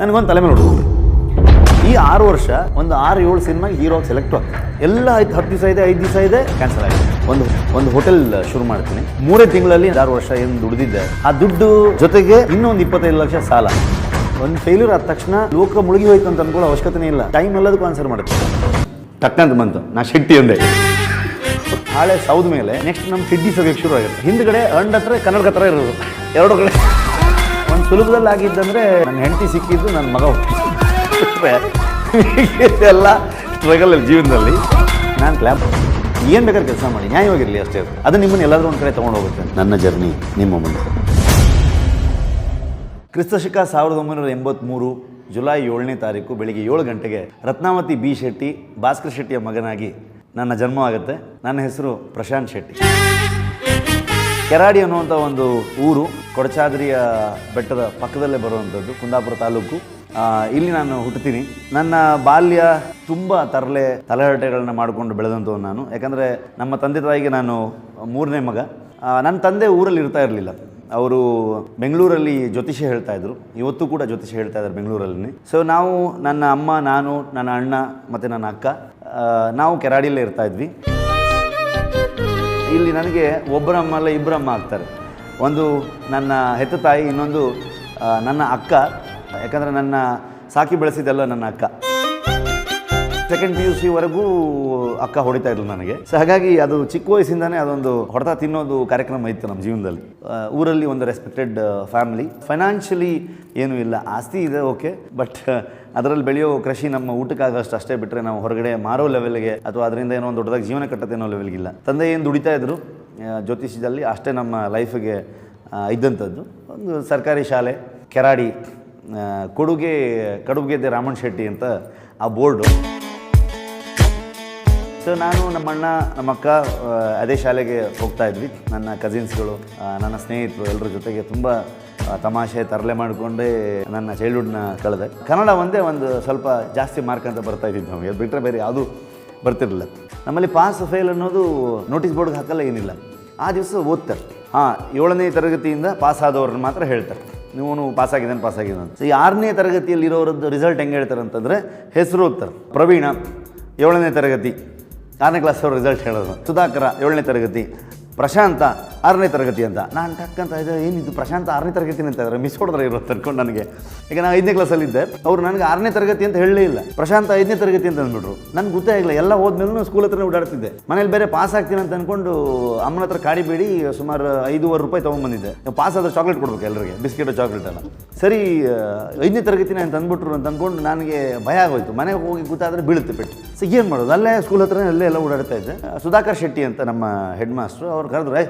ನನಗೊಂದು ತಲೆ ಮೇಲೆ ಹುಡುಗರು ಈ ಆರು ವರ್ಷ ಒಂದು ಆರು ಏಳು ಸಿನಿಮಾ ಹೀರೋ ಸೆಲೆಕ್ಟ್ ಆಗ್ತದೆ. ಎಲ್ಲ ಆಯ್ತು, ಹತ್ತು ದಿವಸ ಇದೆ, ಐದು ದಿವಸ ಇದೆ ಕ್ಯಾನ್ಸಲ್ ಆಗಿದೆ ಒಂದು ಒಂದು ಹೋಟೆಲ್ ಶುರು ಮಾಡ್ತೀನಿ. ಮೂರೇ ತಿಂಗಳಲ್ಲಿ ಆರು ವರ್ಷ ಏನು ದುಡಿದಿದ್ದೆ ಆ ದುಡ್ಡು ಜೊತೆಗೆ ಇನ್ನೊಂದು ಇಪ್ಪತ್ತೈದು ಲಕ್ಷ ಸಾಲ. ಒಂದು ಫೇಲ್ಯೂರ್ ಆದ ತಕ್ಷಣ ಲೋಕ ಮುಳುಗಿ ಹೋಯ್ತು ಅಂತ ಅನ್ಕೊಳ್ಳೋ ಅವಶ್ಯಕತೆ ಇಲ್ಲ. ಟೈಮ್ ಎಲ್ಲದಕ್ಕೂ ಆನ್ಸರ್ ಮಾಡುತ್ತೆ. ತಕ್ಕಂತ ಬಂತು. ನಾ ಶೆಟ್ಟಿ ಅಂದೆ. ಹಾಳೆ ಸೌದ ಮೇಲೆ ನೆಕ್ಸ್ಟ್ ನಮ್ಮ ಸಿಡ್ಡಿ ಸೋಗಕ್ಕೆ ಶುರು ಆಗುತ್ತೆ ಹಿಂದ್ಗಡೆ ಅಂಡ್ ಹತ್ರ ಕನ್ನಡಕ ಹತ್ರ ಇರೋದು ಎರಡು ಕಡೆ. ಸುಲಭದಲ್ಲಿ ಆಗಿದ್ದಂದ್ರೆ ನನ್ನ ಹೆಂಡತಿ ಸಿಕ್ಕಿದ್ದು ನನ್ನ ಮಗ ಎಲ್ಲ ಸ್ಟ್ರಗಲ್ ಜೀವನದಲ್ಲಿ ನಾನು ಕ್ಲಾಪ್ ಏನು ಬೇಕಾದ್ರೆ ಕೆಲಸ ಮಾಡಿ, ನ್ಯಾಯವಾಗಿರಲಿ ಅಷ್ಟೇ ಅದು. ನಿಮ್ಮನ್ನ ನಿಮ್ಮನ್ನು ಎಲ್ಲಾದ್ರೂ ಒಂದು ಕಡೆ ತೊಗೊಂಡು ಹೋಗುತ್ತೆ ನನ್ನ ಜರ್ನಿ ನಿಮ್ಮ ಮುಂದೆ. ಕ್ರಿಸ್ತಶಕ ಸಾವಿರದ ಒಂಬೈನೂರ ಎಂಬತ್ತ್ಮೂರು ಜುಲೈ ಏಳನೇ ತಾರೀಕು ಬೆಳಿಗ್ಗೆ ಏಳು ಗಂಟೆಗೆ ರತ್ನಾವತಿ ಬಿ ಶೆಟ್ಟಿ, ಭಾಸ್ಕರ್ ಶೆಟ್ಟಿಯ ಮಗನಾಗಿ ನನ್ನ ಜನ್ಮ ಆಗುತ್ತೆ. ನನ್ನ ಹೆಸರು ಪ್ರಶಾಂತ್ ಶೆಟ್ಟಿ. ಕೆರಾಡಿ ಅನ್ನುವಂಥ ಒಂದು ಊರು ಕೊಡಚಾದ್ರಿಯ ಬೆಟ್ಟದ ಪಕ್ಕದಲ್ಲೇ ಬರುವಂಥದ್ದು, ಕುಂದಾಪುರ ತಾಲೂಕು. ಇಲ್ಲಿ ನಾನು ಹುಟ್ಟುತ್ತೀನಿ. ನನ್ನ ಬಾಲ್ಯ ತುಂಬ ತರಲೆ ತಲೆಹರಟೆಗಳನ್ನ ಮಾಡಿಕೊಂಡು ಬೆಳೆದಂಥವು ನಾನು. ಯಾಕಂದರೆ ನಮ್ಮ ತಂದೆ ತಾಯಿಗೆ ನಾನು ಮೂರನೇ ಮಗ. ನನ್ನ ತಂದೆ ಊರಲ್ಲಿ ಇರ್ತಾ ಇರಲಿಲ್ಲ. ಅವರು ಬೆಂಗಳೂರಲ್ಲಿ ಜ್ಯೋತಿಷ್ಯ ಹೇಳ್ತಾ ಇದ್ರು. ಇವತ್ತು ಕೂಡ ಜ್ಯೋತಿಷ್ಯ ಹೇಳ್ತಾ ಇದ್ದಾರೆ ಬೆಂಗಳೂರಲ್ಲಿ ಸೊ ನಾವು ನನ್ನ ಅಮ್ಮ, ನಾನು, ನನ್ನ ಅಣ್ಣ ಮತ್ತು ನನ್ನ ಅಕ್ಕ ನಾವು ಕೆರಾಡಿಯಲ್ಲೇ ಇರ್ತಾ ಇದ್ವಿ. ಇಲ್ಲಿ ನನಗೆ ಒಬ್ಬರಮ್ಮ ಅಲ್ಲ ಇಬ್ಬರಮ್ಮ ಆಗ್ತಾರೆ. ಒಂದು ನನ್ನ ಹೆತ್ತ ತಾಯಿ, ಇನ್ನೊಂದು ನನ್ನ ಅಕ್ಕ. ಯಾಕಂದರೆ ನನ್ನ ಸಾಕಿ ಬೆಳೆಸಿದ್ದೆಲ್ಲ ನನ್ನ ಅಕ್ಕ. ಸೆಕೆಂಡ್ ಪಿ ಯು ಸಿವರೆಗೂ ಅಕ್ಕ ಹೊಡಿತಾ ಇದ್ಲು ನನಗೆ. ಸೊ ಹಾಗಾಗಿ ಅದು ಚಿಕ್ಕ ವಯಸ್ಸಿಂದಾನೇ ಅದೊಂದು ಹೊಡೆತ ತಿನ್ನೋದು ಕಾರ್ಯಕ್ರಮ ಇತ್ತು ನಮ್ಮ ಜೀವನದಲ್ಲಿ. ಊರಲ್ಲಿ ಒಂದು ರೆಸ್ಪೆಕ್ಟೆಡ್ ಫ್ಯಾಮಿಲಿ ಫೈನಾನ್ಷಿಯಲಿ ಏನೂ ಇಲ್ಲ, ಆಸ್ತಿ ಇದೆ ಓಕೆ ಬಟ್ ಅದರಲ್ಲಿ ಬೆಳೆಯೋ ಕೃಷಿ ನಮ್ಮ ಊಟಕ್ಕಾಗಷ್ಟು ಅಷ್ಟೇ ಬಿಟ್ಟರೆ ನಾವು ಹೊರಗಡೆ ಮಾರೋ ಲೆವೆಲ್ಗೆ ಅಥವಾ ಅದರಿಂದ ಏನೋ ಒಂದು ದೊಡ್ಡದಾಗಿ ಜೀವನ ಕಟ್ಟತ್ತೆ ಅನ್ನೋ ಲೆವೆಲ್ಗಿಲ್ಲ ತಂದೆ ಏನು ದುಡಿತಾ ಇದ್ರು? ಜ್ಯೋತಿಷ್ಯದಲ್ಲಿ ಅಷ್ಟೇ ನಮ್ಮ ಲೈಫಿಗೆ ಇದ್ದಂಥದ್ದು. ಒಂದು ಸರ್ಕಾರಿ ಶಾಲೆ, ಕೆರಾಡಿ ಕೊಡುಗೆ, ಕಡುಗೆದ್ದೆ ರಾಮನ್ ಶೆಟ್ಟಿ ಅಂತ ಆ ಬೋರ್ಡು. ಸೊ ನಾನು ನಮ್ಮ ಅಣ್ಣ, ನಮ್ಮ ಅಕ್ಕ ಅದೇ ಶಾಲೆಗೆ ಹೋಗ್ತಾ ಇದ್ವಿ. ನನ್ನ ಕಸಿನ್ಸ್ಗಳು ನನ್ನ ಸ್ನೇಹಿತರು ಎಲ್ಲರ ಜೊತೆಗೆ ತುಂಬ ತಮಾಷೆ, ತರಲೆ ಮಾಡಿಕೊಂಡೇ ನನ್ನ ಚೈಲ್ಡ್ಹುಡ್ನ ಕಳೆದೆ. ಕನ್ನಡ ಒಂದೇ ಒಂದು ಸ್ವಲ್ಪ ಜಾಸ್ತಿ ಮಾರ್ಕ್ ಅಂತ ಬರ್ತಾ ಇದ್ದಿದ್ದು ನಮಗೆ. ಅದು ಬಿಟ್ಟರೆ ಬೇರೆ ಯಾವುದು ಬರ್ತಿರಲಿಲ್ಲ. ನಮ್ಮಲ್ಲಿ ಪಾಸ್ ಫೇಲ್ ಅನ್ನೋದು ನೋಟಿಸ್ ಬೋರ್ಡ್ಗೆ ಹಾಕಲ್ಲ ಏನಿಲ್ಲ. ಆ ದಿವಸ ಓದ್ತಾರೆ. ಹಾಂ, ಏಳನೇ ತರಗತಿಯಿಂದ ಪಾಸ್ ಆದವ್ರನ್ನ ಮಾತ್ರ ಹೇಳ್ತಾರೆ. ನೀವು ಪಾಸ್ ಆಗಿದ್ದಾನೆ ಪಾಸ್ ಆಗಿದ್ದಾನೆ ಸೊ ಈ ಆರನೇ ತರಗತಿಯಲ್ಲಿ ಇರೋರದ್ದು ರಿಸಲ್ಟ್ ಹೆಂಗೆ ಹೇಳ್ತಾರೆ ಅಂತಂದರೆ, ಹೆಸರು ಓದ್ತಾರೆ. ಪ್ರವೀಣ, ಏಳನೇ ತರಗತಿ. ಆರನೇ ಕ್ಲಾಸ್ ಅವ್ರ ರಿಸಲ್ಟ್ ಹೇಳೋದು. ಸುಧಾಕರ ಏಳನೇ ತರಗತಿ. ಪ್ರಶಾಂತ ಆರನೇ ತರಗತಿ ಅಂತ. ನಾನು ಟಕ್ಕಂತ ಇದ್ದೆ ಏನಿದು ಪ್ರಶಾಂತ ಆರನೇ ತರಗತಿ ಅಂತ ಇದ್ದಾರೆ ಮಿಸ್ ಹೊಡೆದ್ರೆ ಇರೋದು ಅನ್ಕೊಂಡು ನನಗೆ. ಈಗ ನಾನು ಐದನೇ ಕ್ಲಾಸಲ್ಲಿದ್ದೆ ಅವ್ರು ನನಗೆ ಆರನೇ ತರಗತಿ ಅಂತ ಹೇಳಲೇ ಇಲ್ಲ. ಪ್ರಶಾಂತ ಐದನೇ ತರಗತಿ ಅಂತ ಅಂದ್ಬಿಟ್ರು. ನನಗೆ ಗೊತ್ತೇ ಆಗಿಲ್ಲ ಎಲ್ಲ ಹೋದ್ಮೇಲೂ ಸ್ಕೂಲ್ ಹತ್ರನೇ ಓಡಾಡ್ತಿದ್ದೆ. ಮನೇಲಿ ಬೇರೆ ಪಾಸ್ ಆಗ್ತೀನಿ ಅಂತ ಅಂದ್ಕೊಂಡು ಅಮ್ಮನ ಹತ್ರ ಕಾಡಿಬೇಡಿ ಸುಮಾರು ಐದೂವರೆ ರೂಪಾಯಿ ತೊಗೊಂಬಂದಿದ್ದೆ. ಪಾಸ್ ಆದರೆ ಚಾಕ್ಲೇಟ್ ಕೊಡ್ಬೇಕು ಎಲ್ಲರಿಗೆ ಬಿಸ್ಕೆಟ್ ಚಾಕ್ಲೇಟ್ ಎಲ್ಲ. ಸರಿ ಐದನೇ ತರಗತಿನೇ ಅಂತ ಅಂದ್ಬಿಟ್ರು ಅಂತ ಅಂದ್ಕೊಂಡು ನನಗೆ ಭಯ ಆಗೋಯ್ತು. ಮನೆಗೆ ಹೋಗಿ ಗೊತ್ತಾದ್ರೆ ಬೀಳುತ್ತೆ ಪೆಟ್ಟು. ಸೊ ಏನು ಮಾಡೋದು? ಅಲ್ಲೇ ಸ್ಕೂಲ್ ಹತ್ರನೇ ಅಲ್ಲೇ ಎಲ್ಲ ಓಡಾಡ್ತಾ ಇದ್ದೆ. ಸುಧಾಕರ್ ಶೆಟ್ಟಿ ಅಂತ ನಮ್ಮ ಹೆಡ್ ಮಾಸ್ಟ್ರು ಅವ್ರು ಕರೆದ್ರು ಏ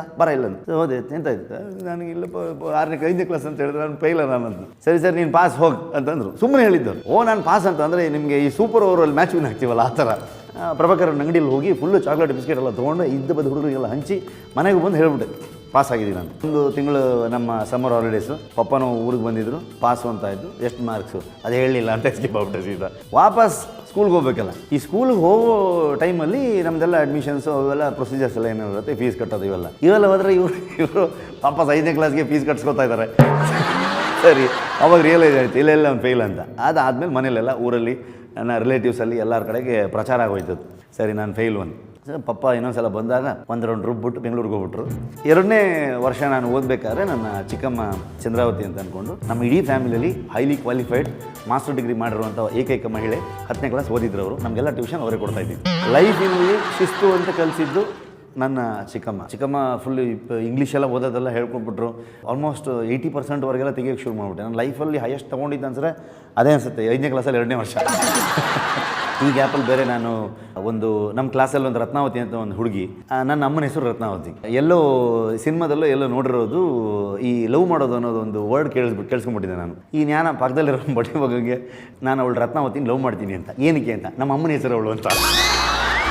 ಎಂತದ ಬರ ಇಲ್ಲ ಹೋದೆ, ಎಂತ ಆಯ್ತು? ನನಗೆ ಇಲ್ಲ ಆರನೇ ಐದನೇ ಕ್ಲಾಸ್ ಅಂತ ಹೇಳಿದ್ರೆ ನಾನು ಫೈಲ ನಾನು ಸರಿ, ಸರ್, ನೀನು ಪಾಸ್ ಹೋಗಿ ಅಂತಂದ್ರು. ಸುಮ್ಮನೆ ಹೇಳಿದ್ದರು ಓ, ನಾನು ಪಾಸ್ ಅಂತ ಅಂದರೆ ನಿಮಗೆ ಈ ಸೂಪರ್ ಓವರಲ್ಲಿ ಮ್ಯಾಚ್ ವಿನ್ ಆಗ್ತೀವಲ್ಲ, ಆ ಥರ. ಪ್ರಭಾಕರನ ಪ್ರಭಾಕರ್ ಅಂಗಡಿಯಲ್ಲಿ ಹೋಗಿ ಫುಲ್ಲು ಚಾಕ್ಲೇಟ್ ಬಿಸ್ಕೆಟ್ ಎಲ್ಲ ತೊಗೊಂಡು ಇದ್ದ ಬದ ಹುಡುಗರಿಗೆಲ್ಲ ಹಂಚಿ ಮನೆಗೆ ಬಂದು ಹೇಳ್ಬಿಟ್ಟೆ. ಪಾಸ್ ಆಗಿದ್ದೀನಿ ನಾನು. ಒಂದು ತಿಂಗಳು ನಮ್ಮ ಸಮ್ಮರ್ ಹಾಲಿಡೇಸು ಪಪ್ಪನೂ ಊರಿಗೆ ಬಂದಿದ್ರು. ಪಾಸು ಅಂತ ಆಯಿತು. ಎಷ್ಟು ಮಾರ್ಕ್ಸು ಅದು ಹೇಳಲಿಲ್ಲ ಅಂತ ಸ್ಕಿಪ್ ಆಗ್ಬಿಟ್ಟೆ ಸೀದಾ. ವಾಪಸ್ ಸ್ಕೂಲ್ಗೆ ಹೋಗ್ಬೇಕಲ್ಲ. ಈ ಸ್ಕೂಲ್ಗೆ ಹೋಗೋ ಟೈಮಲ್ಲಿ ನಮ್ಮದೆಲ್ಲ ಅಡ್ಮಿಷನ್ಸು ಅವೆಲ್ಲ ಪ್ರೊಸೀಜರ್ಸ್ ಎಲ್ಲ ಏನಿರುತ್ತೆ ಫೀಸ್ ಕಟ್ಟೋದು ಇವೆಲ್ಲ. ಇವೆಲ್ಲ ಹೋದರೆ ಇವರು ಇವರು ವಾಪಸ್ ಐದನೇ ಕ್ಲಾಸ್ಗೆ ಫೀಸ್ ಕಟ್ಸ್ಕೊತಾ ಇದ್ದಾರೆ ಸರಿ, ಅವಾಗ ರಿಯಲೈಸ್ ಆಯ್ತು, ಇಲ್ಲ ಒಂದು ಫೇಲ್ ಅಂತ. ಅದಾದಮೇಲೆ ಮನೇಲೆಲ್ಲ ಊರಲ್ಲಿ, ನನ್ನ ರಿಲೇಟಿವ್ಸಲ್ಲಿ ಎಲ್ಲರ ಕಡೆಗೆ ಪ್ರಚಾರ ಆಗೋಯ್ತದ್ದು. ಸರಿ, ನಾನು ಫೇಲ್ ಸೊ ಪಪ್ಪ ಇನ್ನೊಂದ್ಸಲ ಬಂದಾಗ ಒಂದು ರೌಂಡ್ ರುಬ್ಬಿಟ್ಟು ಬೆಂಗಳೂರಿಗೆ ಹೋಗ್ಬಿಟ್ರು. ಎರಡನೇ ವರ್ಷ ನಾನು ಓದಬೇಕಾದ್ರೆ ನನ್ನ ಚಿಕ್ಕಮ್ಮ ಚಂದ್ರಾವತಿ ಅಂತ ಅಂದ್ಕೊಂಡು ನಮ್ಮ ಇಡೀ ಫ್ಯಾಮಿಲಿಯಲ್ಲಿ ಹೈಲಿ ಕ್ವಾಲಿಫೈಡ್ ಮಾಸ್ಟರ್ ಡಿಗ್ರಿ ಮಾಡಿರುವಂಥ ಏಕೈಕ ಮಹಿಳೆ ಹತ್ತನೇ ಕ್ಲಾಸ್ ಓದಿದ್ರು ಅವರು. ನಮಗೆಲ್ಲ ಟ್ಯೂಷನ್ ಅವರೇ ಕೊಡ್ತಾ ಇದ್ದೀವಿ ಲೈಫಿನಲ್ಲಿ ಶಿಸ್ತು ಅಂತ ಕಲಿಸಿದ್ದು ನನ್ನ ಚಿಕ್ಕಮ್ಮ. ಚಿಕ್ಕಮ್ಮ ಫುಲ್ ಇಂಗ್ಲೀಷ್ ಎಲ್ಲ ಓದೋದೆಲ್ಲ ಹೇಳ್ಕೊಟ್ಬಿಟ್ರು ಆಲ್ಮೋಸ್ಟ್ ಏಯ್ಟಿ ಪರ್ಸೆಂಟ್ವರೆಗೆಲ್ಲ ತೆಗಿಯೋಕ್ಕೆ ಶುರು ಮಾಡಿಬಿಟ್ಟೆ. ನಾನು ಲೈಫಲ್ಲಿ ಹೈಯೆಸ್ಟ್ ತೊಗೊಂಡಿದ್ದ ಅನ್ಸರೆ ಅದೇ ಅನಿಸುತ್ತೆ. ಐದನೇ ಕ್ಲಾಸಲ್ಲಿ ಎರಡನೇ ವರ್ಷ. ಈ ಗ್ಯಾಪಲ್ಲಿ ಬೇರೆ ನಾನು ಒಂದು ನಮ್ಮ ಕ್ಲಾಸಲ್ಲಿ ಒಂದು ರತ್ನಾವತಿ ಅಂತ ಒಂದು ಹುಡುಗಿ ನನ್ನ ಅಮ್ಮನ ಹೆಸರು ರತ್ನಾವತಿ. ಎಲ್ಲೋ ಸಿನಿಮಾದಲ್ಲೋ ಎಲ್ಲೋ ನೋಡಿರೋದು ಈ ಲವ್ ಮಾಡೋದು ಅನ್ನೋದು ಒಂದು ವರ್ಡ್ ಕೇಳಿಸ್ಬಿಟ್ಟು ಕೇಳಿಸ್ಕೊಂಡ್ಬಿಟ್ಟಿದ್ದೆ ನಾನು. ಈ ಜ್ಞಾನ ಪಕ್ಕದಲ್ಲಿರೋ ಬಟ್ಟೆ ಬಗ್ಗೆ ನಾನು ಅವಳು ರತ್ನಾವತಿನ ಲವ್ ಮಾಡ್ತೀನಿ ಅಂತ. ಏನಕ್ಕೆ ಅಂತ? ನಮ್ಮ ಅಮ್ಮನ ಹೆಸರು ಅವಳು ಅಂತ.